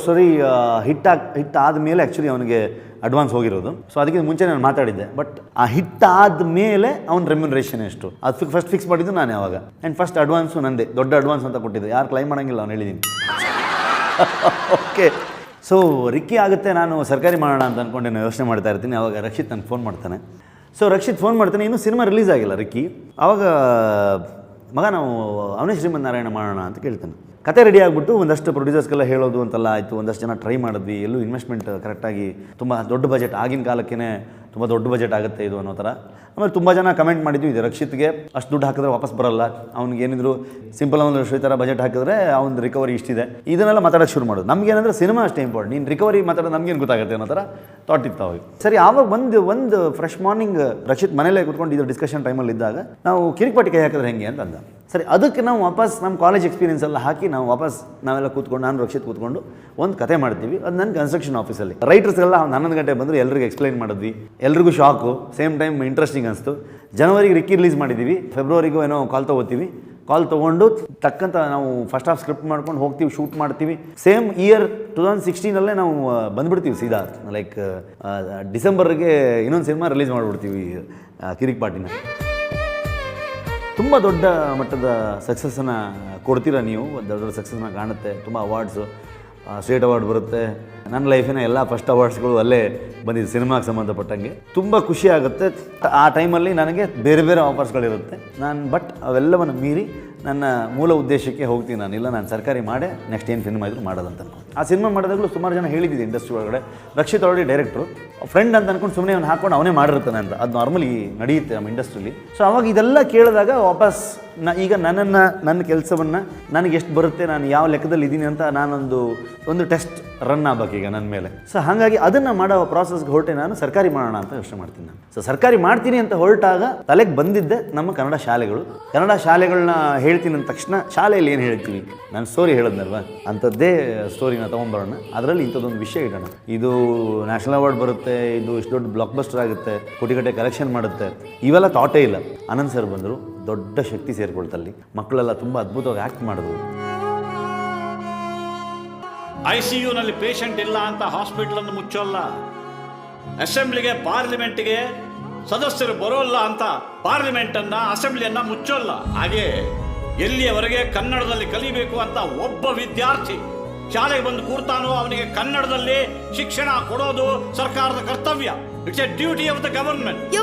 ಹಿಟ್ ಆಗಿ ಹಿಟ್ ಆದಮೇಲೆ ಆ್ಯಕ್ಚುಲಿ ಅವನಿಗೆ ಅಡ್ವಾನ್ಸ್ ಹೋಗಿರೋದು. ಸೊ ಅದಕ್ಕೆ ಮುಂಚೆ ನಾನು ಮಾತಾಡಿದ್ದೆ ಬಟ್ ಆ ಹಿಟ್ ಆದಮೇಲೆ ಅವ್ನ ರೆಮ್ಯುನರೇಷನ್ ಎಷ್ಟು? ಅದು ಫಸ್ಟ್ ಫಿಕ್ಸ್ ಮಾಡಿದ್ದು ನಾನು ಯಾವಾಗ? ಆ್ಯಂಡ್ ಫಸ್ಟ್ ಅಡ್ವಾನ್ಸು ನಂದೇ, ದೊಡ್ಡ ಅಡ್ವಾನ್ಸ್ ಅಂತ ಕೊಟ್ಟಿದ್ದೆ. ಯಾರು ಕ್ಲೈಮ್ ಮಾಡೋಂಗಿಲ್ಲ, ಅವ್ನು ಹೇಳಿದ್ದೀನಿ ಓಕೆ ಸೊ ರಿಕ್ಕಿ ಆಗುತ್ತೆ, ನಾನು ಸರ್ಕಾರಿ ಮಾಡೋಣ ಅಂತ ಅಂದ್ಕೊಂಡು ನಾನು ಯೋಚನೆ ಮಾಡ್ತಾ ಇರ್ತೀನಿ. ಅವಾಗ ರಕ್ಷಿತ್ ನನಗೆ ಫೋನ್ ಮಾಡ್ತಾನೆ. ಸೊ ರಕ್ಷಿತ್ ಫೋನ್ ಮಾಡ್ತಾನೆ. ಇನ್ನೂ ಸಿನಿಮಾ ರಿಲೀಸ್ ಆಗಿಲ್ಲ ರಿಕ್ಕಿ ಆವಾಗ ಮಗ ನಾವು ಅವನೇ ಶ್ರೀಮನ್ ನಾರಾಯಣ ಮಾಡೋಣ ಅಂತ ಕೇಳ್ತಾನೆ. ಕತೆ ರೆಡಿ ಆಗಿಬಿಟ್ಟು ಒಂದಷ್ಟು ಪ್ರೊಡ್ಯೂಸರ್ಸ್ಗೆಲ್ಲ ಹೇಳೋದು ಅಂತೆಲ್ಲ ಆಯಿತು. ಒಂದಷ್ಟು ಜನ ಟ್ರೈ ಮಾಡಿದ್ವಿ. ಎಲ್ಲೂ ಇನ್ವೆಸ್ಟ್ಮೆಂಟ್ ಕರೆಕ್ಟಾಗಿ ತುಂಬ ದೊಡ್ಡ ಬಜೆಟ್ ಆಗಿನ ಕಾಲಕ್ಕೇ ತುಂಬ ದೊಡ್ಡ ಬಜೆಟ್ ಆಗುತ್ತೆ ಇದು ಅನ್ನೋ ಥರ. ಆಮೇಲೆ ತುಂಬ ಜನ ಕಮೆಂಟ್ ಮಾಡಿದ್ವಿ. ಇದು ರಕ್ಷಿತ್ಗೆ ಅಷ್ಟು ದುಡ್ಡು ಹಾಕಿದ್ರೆ ವಾಪಸ್ ಬರಲ್ಲ. ಅವ್ನಿಗೆ ಏನಿದ್ರು ಸಿಂಪಲ್ ಒಂದು ಈ ಥರ ಬಜೆಟ್ ಹಾಕಿದ್ರೆ ಅವ್ನ ರಿಕವರಿ ಇಷ್ಟಿದೆ. ಇದನ್ನೆಲ್ಲ ಮಾತಾಡೋಕ್ಕೆ ಶುರು ಮಾಡೋದು. ನಮಗೇನಂದ್ರೆ ಸಿನಿಮಾ ಅಷ್ಟೇ ಇಂಪಾರ್ಟೆಂಟ್ ನೀನು ರಿಕವರಿ ಮಾತಾಡೋದು ನಮಗೇನು ಗೊತ್ತಾಗುತ್ತೆ ಅನ್ನೋ ಥರ ಥಾಟ್ ಇತ್ತು ಅವಾಗ ಸರಿ, ಆವಾಗ ಒಂದು ಒಂದು ಫ್ರೆಶ್ ಮಾರ್ನಿಂಗ್ ರಕ್ಷಿತ್ ಮನೇಲೇ ಕುತ್ಕೊಂಡು ಇದು ಡಿಸ್ಕಷನ್ ಟೈಮಲ್ಲಿ ಇದ್ದಾಗ ನಾವು ಕಿರಿಕ್ಪಾಟಿ ಕೈ ಹಾಕಿದ್ರೆ ಹೆಂಗೆ ಅಂತ ಅಂದ. ಸರಿ, ಅದಕ್ಕೆ ನಾವು ವಾಪಸ್ ನಮ್ಮ ಕಾಲೇಜ್ ಎಕ್ಸ್ಪೀರಿಯನ್ಸ್ ಎಲ್ಲ ಹಾಕಿ ನಾವು ವಾಪಸ್ ನಾವೆಲ್ಲ ಕೂತ್ಕೊಂಡು, ನಾನು ರಕ್ಷಿತ್ ಕೂತ್ಕೊಂಡು ಒಂದು ಕತೆ ಮಾಡ್ತೀವಿ. ಅದು ನನ್ನ ಕನ್ಸ್ಟ್ರಕ್ಷನ್ ಆಫೀಸಲ್ಲಿ ರೈಟರ್ಸ್ ಎಲ್ಲ ಒಂದು ಹನ್ನೊಂದು ಗಂಟೆ ಬಂದರೆ, ಎಲ್ರಿಗೂ ಎಕ್ಸ್ಪ್ಲೈನ್ ಮಾಡಿದ್ವಿ. ಎಲ್ರಿಗೂ ಶಾಕು ಸೇಮ್ ಟೈಮ್ ಇಂಟ್ರೆಸ್ಟಿಂಗ್ ಅನಿಸ್ತು. ಜನವರಿಗೆ ರಿಕ್ಕಿ ರಿಲೀಸ್ ಮಾಡಿದ್ದೀವಿ ಫೆಬ್ರವರಿಗೂ ಏನೋ ಕಾಲ್ ತೊಗೋತೀವಿ. ಕಾಲ್ ತೊಗೊಂಡು ತಕ್ಕಂತ ನಾವು ಫಸ್ಟ್ ಹಾಫ್ ಸ್ಕ್ರಿಪ್ಟ್ ಮಾಡ್ಕೊಂಡು ಹೋಗ್ತೀವಿ ಶೂಟ್ ಮಾಡ್ತೀವಿ. ಸೇಮ್ ಇಯರ್ ಟು ತೌಸಂಡ್ ಸಿಕ್ಸ್ಟೀನಲ್ಲೇ ನಾವು ಬಂದುಬಿಡ್ತೀವಿ ಸೀದಾ. ಲೈಕ್ ಡಿಸೆಂಬರ್ಗೆ ಇನ್ನೊಂದು ಸಿನಿಮಾ ರಿಲೀಸ್ ಮಾಡಿಬಿಡ್ತೀವಿ ಕಿರಿಕ್ ಪಾಟಿನ. ತುಂಬ ದೊಡ್ಡ ಮಟ್ಟದ ಸಕ್ಸಸ್ಸನ್ನು ಕೊಡ್ತೀರಾ ನೀವು? ದೊಡ್ಡ ದೊಡ್ಡ ಸಕ್ಸಸ್ನ ಕಾಣುತ್ತೆ, ತುಂಬ ಅವಾರ್ಡ್ಸು ಸ್ಟೇಟ್ ಅವಾರ್ಡ್ ಬರುತ್ತೆ. ನನ್ನ ಲೈಫಿನ ಎಲ್ಲ ಫಸ್ಟ್ ಅವಾರ್ಡ್ಸ್ಗಳು ಅಲ್ಲೇ ಬಂದಿದೆ ಸಿನಿಮಾಗೆ ಸಂಬಂಧಪಟ್ಟಂಗೆ. ತುಂಬ ಖುಷಿ ಆಗುತ್ತೆ. ಆ ಟೈಮಲ್ಲಿ ನನಗೆ ಬೇರೆ ಬೇರೆ ಆಫರ್ಸ್ಗಳಿರುತ್ತೆ ನಾನು ಬಟ್ ಅವೆಲ್ಲವನ್ನು ಮೀರಿ ನನ್ನ ಮೂಲ ಉದ್ದೇಶಕ್ಕೆ ಹೋಗ್ತೀನಿ ನಾನು. ಇಲ್ಲ, ನಾನು ಸರ್ಕಾರಿ ಮಾಡೇ ನೆಕ್ಸ್ಟ್ ಏನು ಸಿನಿಮಾ ಇದ್ರು ಮಾಡೋದಂತ ಆ ಸಿನಿಮಾ ಮಾಡಿದಾಗಲೂ ಸುಮಾರು ಜನ ಹೇಳಿದ್ದೀನಿ ಇಂಡಸ್ಟ್ರಿ ಒಳಗಡೆ. ರಕ್ಷಿತ್ ಆಲ್ರೆಡಿ ಡೈರೆಕ್ಟ್ರು ಫ್ರೆಂಡ್ ಅಂತ ಅನ್ಕೊಂಡು ಸುಮ್ಮನೆ ಅವ್ನು ಹಾಕೊಂಡು ಅವನೇ ಮಾಡಿರ್ತಾನೆ ಅಂತ. ಅದು ನಾರ್ಮಲಿ ನಡೆಯುತ್ತೆ ನಮ್ಮ ಇಂಡಸ್ಟ್ರಿಲಿ ಸೊ ಅವಾಗ ಇದೆಲ್ಲ ಕೇಳಿದಾಗ ವಾಪಸ್ನ ಈಗ ನನ್ನನ್ನು, ನನ್ನ ಕೆಲಸವನ್ನು ನನಗೆ ಎಷ್ಟು ಬರುತ್ತೆ, ನಾನು ಯಾವ ಲೆಕ್ಕದಲ್ಲಿ ಇದ್ದೀನಿ ಅಂತ ನಾನೊಂದು, ಒಂದು ಟೆಸ್ಟ್ ರನ್ ಆಗ್ಬೇಕು ಈಗ ನನ್ನ ಮೇಲೆ. ಸೊ ಹಾಗಾಗಿ ಅದನ್ನು ಮಾಡೋ ಪ್ರಾಸೆಸ್ಗೆ ಹೊರಟೆ ನಾನು ಸರ್ಕಾರಿ ಮಾಡೋಣ ಅಂತ ಯೋಚನೆ ಮಾಡ್ತೀನಿ ನಾನು. ಸೊ ಸರ್ಕಾರಿ ಮಾಡ್ತೀನಿ ಅಂತ ಹೊರಟಾಗ ತಲೆಗೆ ಬಂದಿದ್ದೆ ನಮ್ಮ ಕನ್ನಡ ಶಾಲೆಗಳು. ಕನ್ನಡ ಶಾಲೆಗಳನ್ನ ಹೇಳ್ತೀನಿ ಅಂದ ತಕ್ಷಣ ಶಾಲೆಯಲ್ಲಿ ಏನು ಹೇಳ್ತೀವಿ ನಾನು ಸ್ಟೋರಿ ಹೇಳಿದ್ನಲ್ವ? ಅಂಥದ್ದೇ ಸ್ಟೋರಿನ ತೊಗೊಂಬರೋಣ. ಅದರಲ್ಲಿ ಇಂಥದ್ದೊಂದು ವಿಷಯ ಇಡೋಣ. ಇದು ನ್ಯಾಷನಲ್ ಅವಾರ್ಡ್ ಬರುತ್ತೆ, ಇದು ಇಷ್ಟು ದೊಡ್ಡ ಬ್ಲಾಕ್ ಬಸ್ಟರ್ ಆಗುತ್ತೆ ಕೋಟಿಗಟ್ಟೆ ಕಲೆಕ್ಷನ್ ಮಾಡುತ್ತೆ. ಇವೆಲ್ಲ ತಾಟೇ ಇಲ್ಲ. ಅನಂತ್ ಸರ್ ಬಂದರು, ದೊಡ್ಡ ಶಕ್ತಿ ಸೇರಿಕೊಳ್ತಲ್ಲಿ. ಮಕ್ಕಳೆಲ್ಲ ತುಂಬ ಅದ್ಭುತವಾಗಿ ಆ್ಯಕ್ಟ್ ಮಾಡಿದ್ರು. ಐ ಸಿ ಯುನಲ್ಲಿ ಪೇಷಂಟ್ ಇಲ್ಲ ಅಂತ ಹಾಸ್ಪಿಟಲ್ ಅನ್ನು ಮುಚ್ಚೋಲ್ಲ. ಅಸೆಂಬ್ಲಿಗೆ ಪಾರ್ಲಿಮೆಂಟ್ಗೆ ಸದಸ್ಯರು ಬರೋಲ್ಲ ಅಂತ ಪಾರ್ಲಿಮೆಂಟ್ ಅನ್ನ ಅಸೆಂಬ್ಲಿಯನ್ನ ಮುಚ್ಚೋಲ್ಲ. ಹಾಗೆ ಎಲ್ಲಿಯವರೆಗೆ ಕನ್ನಡದಲ್ಲಿ ಕಲಿಬೇಕು ಅಂತ ಒಬ್ಬ ವಿದ್ಯಾರ್ಥಿ ಶಾಲೆಗೆ ಬಂದು ಕೂರ್ತಾನೋ ಅವನಿಗೆ ಕನ್ನಡದಲ್ಲಿ ಶಿಕ್ಷಣ ಕೊಡೋದು ಸರ್ಕಾರದ ಕರ್ತವ್ಯ. It's a duty of the government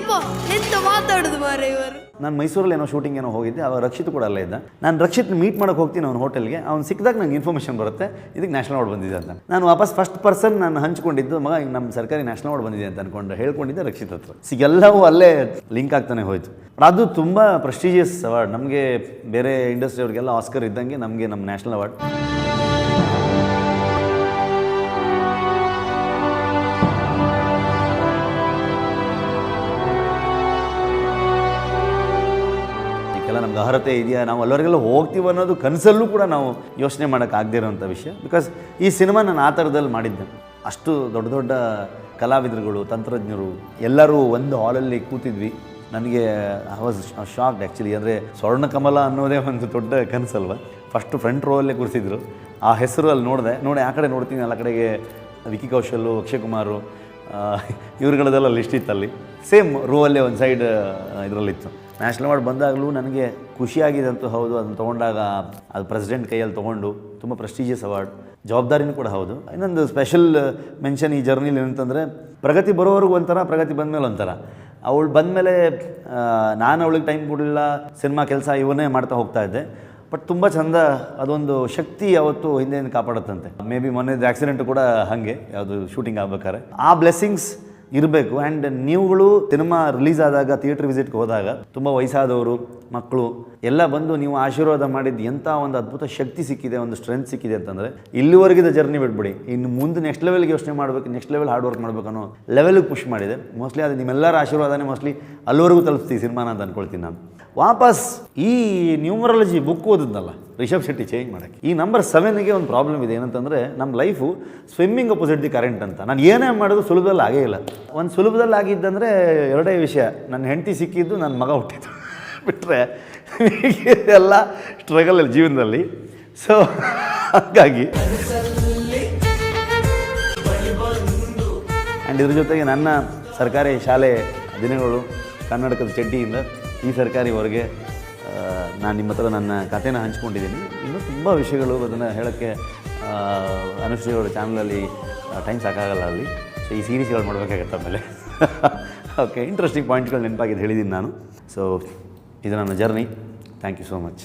ಎಂತ ಮಾತಾಡುದು ಮಾರ ಇವರು? ನಾನು ಮೈಸೂರಲ್ಲಿ ಏನೋ ಶೂಟಿಂಗ್ ಏನೋ ಹೋಗಿದ್ದೆ, ಅವಾಗ ರಕ್ಷಿತ್ ಕೂಡ ಅಲ್ಲೇ ಇದ್ದ. ನಾನು ರಕ್ಷಿತ್ ಮೀಟ್ ಮಾಡೋಕೆ ಹೋಗ್ತೀನಿ ಅವ್ನ ಹೋಟೆಲ್ಗೆ ಅವ್ನು ಸಿಕ್ಕಿದಾಗ ನಂಗೆ ಇನ್ಫಾರ್ಮೇಷನ್ ಬರುತ್ತೆ, ಇದಕ್ಕೆ ನ್ಯಾಷನಲ್ ಅವಾರ್ಡ್ ಬಂದಿದೆ ಅಂತ. ನಾನು ವಾಪಸ್ ಫಸ್ಟ್ ಪರ್ಸನ್ ನಾನು ಹಂಚ್ಕೊಂಡಿದ್ದು, ಮಗ ಹಿಂಗೆ ನಮ್ಮ ಸರ್ಕಾರಿ ನ್ಯಾಷನಲ್ ಅವಾರ್ಡ್ ಬಂದಿದೆ ಅಂತ ಅನ್ಕೊಂಡು, ಹೇಳ್ಕೊಂಡಿದ್ದೆ ರಕ್ಷಿತ್ ಹತ್ರ. ಸಿಗೆಲ್ಲವೂ ಅಲ್ಲೇ ಲಿಂಕ್ ಆಗ್ತಾನೆ ಹೋಯ್ತು. ಅದು ತುಂಬ ಪ್ರೆಸ್ಟೀಜಿಯಸ್ ಅವಾರ್ಡ್ ನಮಗೆ ಬೇರೆ ಇಂಡಸ್ಟ್ರಿ ಅವ್ರಿಗೆಲ್ಲ ಆಸ್ಕರ್ ಇದ್ದಂಗೆ ನಮಗೆ ನಮ್ಮ ನ್ಯಾಷನಲ್ ಅವಾರ್ಡ್ ನಮ್ಗೆ ಅರ್ಹತೆ ಇದೆಯಾ? ನಾವು ಅಲ್ಲವರೆಗೆಲ್ಲ ಹೋಗ್ತೀವಿ ಅನ್ನೋದು ಕನಸಲ್ಲೂ ಕೂಡ ನಾವು ಯೋಚನೆ ಮಾಡೋಕ್ಕಾಗದೇ ಇರೋಂಥ ವಿಷಯ. ಬಿಕಾಸ್ ಈ ಸಿನಿಮಾ ನಾನು ಆ ಥರದಲ್ಲಿ ಮಾಡಿದ್ದೆ. ಅಷ್ಟು ದೊಡ್ಡ ದೊಡ್ಡ ಕಲಾವಿದರುಗಳು, ತಂತ್ರಜ್ಞರು ಎಲ್ಲರೂ ಒಂದು ಹಾಲಲ್ಲಿ ಕೂತಿದ್ವಿ. ನನಗೆ ಐ ವಾಸ್ ಶಾಕ್ಡ್ ಆ್ಯಕ್ಚುಲಿ ಅಂದರೆ ಸ್ವರ್ಣಕಮಲ ಅನ್ನೋದೇ ಒಂದು ದೊಡ್ಡ ಕನಸಲ್ವ? First front ರೋವಲ್ಲೇ ಕೂರಿಸಿದ್ರು. ಆ ಹೆಸರು ಅಲ್ಲಿ ನೋಡಿದೆ. ನೋಡಿ, ಆ ಕಡೆ ನೋಡ್ತೀನಿ. ಎಲ್ಲ ಕಡೆಗೆ ವಿಕಿ ಕೌಶಲ್ ಅಕ್ಷಯ್ ಕುಮಾರು ಇವರುಗಳದೆಲ್ಲ ಲಿಸ್ಟ್ ಇತ್ತು ಅಲ್ಲಿ ಸೇಮ್ ರೋವಲ್ಲೇ ಒಂದು ಸೈಡ್ ಇದರಲ್ಲಿತ್ತು. ನ್ಯಾಷನಲ್ ಅವಾರ್ಡ್ ಬಂದಾಗಲೂ ನನಗೆ ಖುಷಿಯಾಗಿದೆ ಅಂತೂ ಹೌದು. ಅದನ್ನು ತೊಗೊಂಡಾಗ ಅದು ಪ್ರೆಸಿಡೆಂಟ್ ಕೈಯಲ್ಲಿ ತೊಗೊಂಡು ತುಂಬ ಪ್ರೆಸ್ಟೀಜಿಯಸ್ ಅವಾರ್ಡ್ ಜವಾಬ್ದಾರಿನೂ ಕೂಡ ಹೌದು. ಇನ್ನೊಂದು ಸ್ಪೆಷಲ್ ಮೆನ್ಷನ್ ಈ ಜರ್ನಿಲಿ ಏನಂತಂದರೆ, ಪ್ರಗತಿ ಬರೋವರೆಗೂ ಒಂಥರ, ಪ್ರಗತಿ ಬಂದಮೇಲೆ ಒಂಥರ. ಅವಳು ಬಂದಮೇಲೆ ನಾನು ಅವಳಿಗೆ ಟೈಮ್ ಕೊಡಲಿಲ್ಲ ಸಿನಿಮಾ ಕೆಲಸ ಇವನ್ನೇ ಮಾಡ್ತಾ ಹೋಗ್ತಾ ಇದ್ದೆ. ಬಟ್ ತುಂಬ ಚಂದ ಅದೊಂದು ಶಕ್ತಿ ಯಾವತ್ತು ಹಿಂದೆ ಕಾಪಾಡುತ್ತಂತೆ. ಮೇ ಬಿ ಮೊನ್ನೆದು ಆಕ್ಸಿಡೆಂಟ್ ಕೂಡ ಹಾಗೆ, ಯಾವುದು ಶೂಟಿಂಗ್ ಆಗ್ಬೇಕಾದ್ರೆ. ಆ ಬ್ಲೆಸ್ಸಿಂಗ್ಸ್ ಇರಬೇಕು. ಆ್ಯಂಡ್ ನೀವುಗಳು ಸಿನಿಮಾ ರಿಲೀಸ್ ಆದಾಗ ಥಿಯೇಟ್ರ್ ವಿಸಿಟ್ಗೆ ಹೋದಾಗ, ತುಂಬ ವಯಸ್ಸಾದವರು, ಮಕ್ಕಳು, ಎಲ್ಲ ಬಂದು ನೀವು ಆಶೀರ್ವಾದ ಮಾಡಿದ್ದು ಎಂಥ ಒಂದು ಅದ್ಭುತ ಶಕ್ತಿ ಸಿಕ್ಕಿದೆ, ಒಂದು ಸ್ಟ್ರೆಂತ್ ಸಿಕ್ಕಿದೆ ಅಂತಂದರೆ ಇಲ್ಲಿವರೆಗಿದ ಜರ್ನಿ ಬಿಟ್ಬಿಡಿ. ಇನ್ನು ಮುಂದೆ ನೆಕ್ಸ್ಟ್ ಲೆವೆಲ್ಗೆ ಯೋಚನೆ ಮಾಡಬೇಕು ನೆಕ್ಸ್ಟ್ ಲೆವೆಲ್ ಹಾರ್ಡ್ ವರ್ಕ್ ಮಾಡಬೇಕು ಅನ್ನೋ ಲೆವೆಲ್ಗೆ ಪುಷ್ ಮಾಡಿದೆ. ಮೋಸ್ಟ್ಲಿ ಅದು ನಿಮ್ಮೆಲ್ಲರ ಆಶೀರ್ವಾದನೇ ಮೋಸ್ಟ್ಲಿ ಅಲ್ಲಿವರೆಗೂ ತಲುಪಿಸ್ತೀವಿ ಸಿನಿಮಾನ ಅಂತ ಅಂದ್ಕೊಳ್ತೀನಿ ನಾನು. ವಾಪಸ್ ಈ ನ್ಯೂಮರಾಲಜಿ ಬುಕ್ ಓದಿದ್ನಲ್ಲ ರಿಷಬ್ ಶೆಟ್ಟಿ ಚೇಂಜ್ ಮಾಡೋಕ್ಕೆ. ಈ ನಂಬರ್ ಸೆವೆನ್ಗೆ ಒಂದು ಪ್ರಾಬ್ಲಮ್ ಇದೆ ಏನಂತಂದರೆ ನಮ್ಮ life swimming opposite the current ಅಂತ. ನಾನು ಏನೇ ಮಾಡೋದು ಸುಲಭದಲ್ಲಿ ಆಗೇ ಇಲ್ಲ. ಒಂದು ಸುಲಭದಲ್ಲಿ ಆಗಿದ್ದಂದರೆ ಎರಡೇ ವಿಷಯ ನನ್ನ ಹೆಂಡತಿ ಸಿಕ್ಕಿದ್ದು ನನ್ನ ಮಗ ಹುಟ್ಟಿದ್ದು. ಬಿಟ್ಟರೆ ಎಲ್ಲ ಸ್ಟ್ರಗಲ್ ಜೀವನದಲ್ಲಿ. ಸೊ ಹಾಗಾಗಿ ಆ್ಯಂಡ್ ಇದ್ರ ಜೊತೆಗೆ ನನ್ನ ಸರ್ಕಾರಿ ಶಾಲೆ ದಿನಗಳು ಕರ್ನಾಟಕದ ಚಡ್ಡಿಯಿಂದ ಈ ಸರ್ಕಾರಿವರೆಗೆ ನಾನು ನಿಮ್ಮ ಹತ್ರ ನನ್ನ ಕಥೆನ ಹಂಚ್ಕೊಂಡಿದ್ದೀನಿ. ಇನ್ನೂ ತುಂಬ ವಿಷಯಗಳು ಅದನ್ನು ಹೇಳೋಕ್ಕೆ ಅನುಶ್ರೀ ಚಾನಲಲ್ಲಿ ಟೈಮ್ ಸಾಕಾಗಲ್ಲ ಅಲ್ಲಿ. ಸೊ ಈ ಸೀರೀಸ್ಗಳು ಮಾಡಬೇಕಾಗತ್ತೆ ಆಮೇಲೆ. ಓಕೆ ಇಂಟ್ರೆಸ್ಟಿಂಗ್ ಪಾಯಿಂಟ್ಗಳು ನೆನಪಾಗಿದ್ದು ಹೇಳಿದ್ದೀನಿ ನಾನು. ಸೊ ಇದು ನನ್ನ journey thank you so much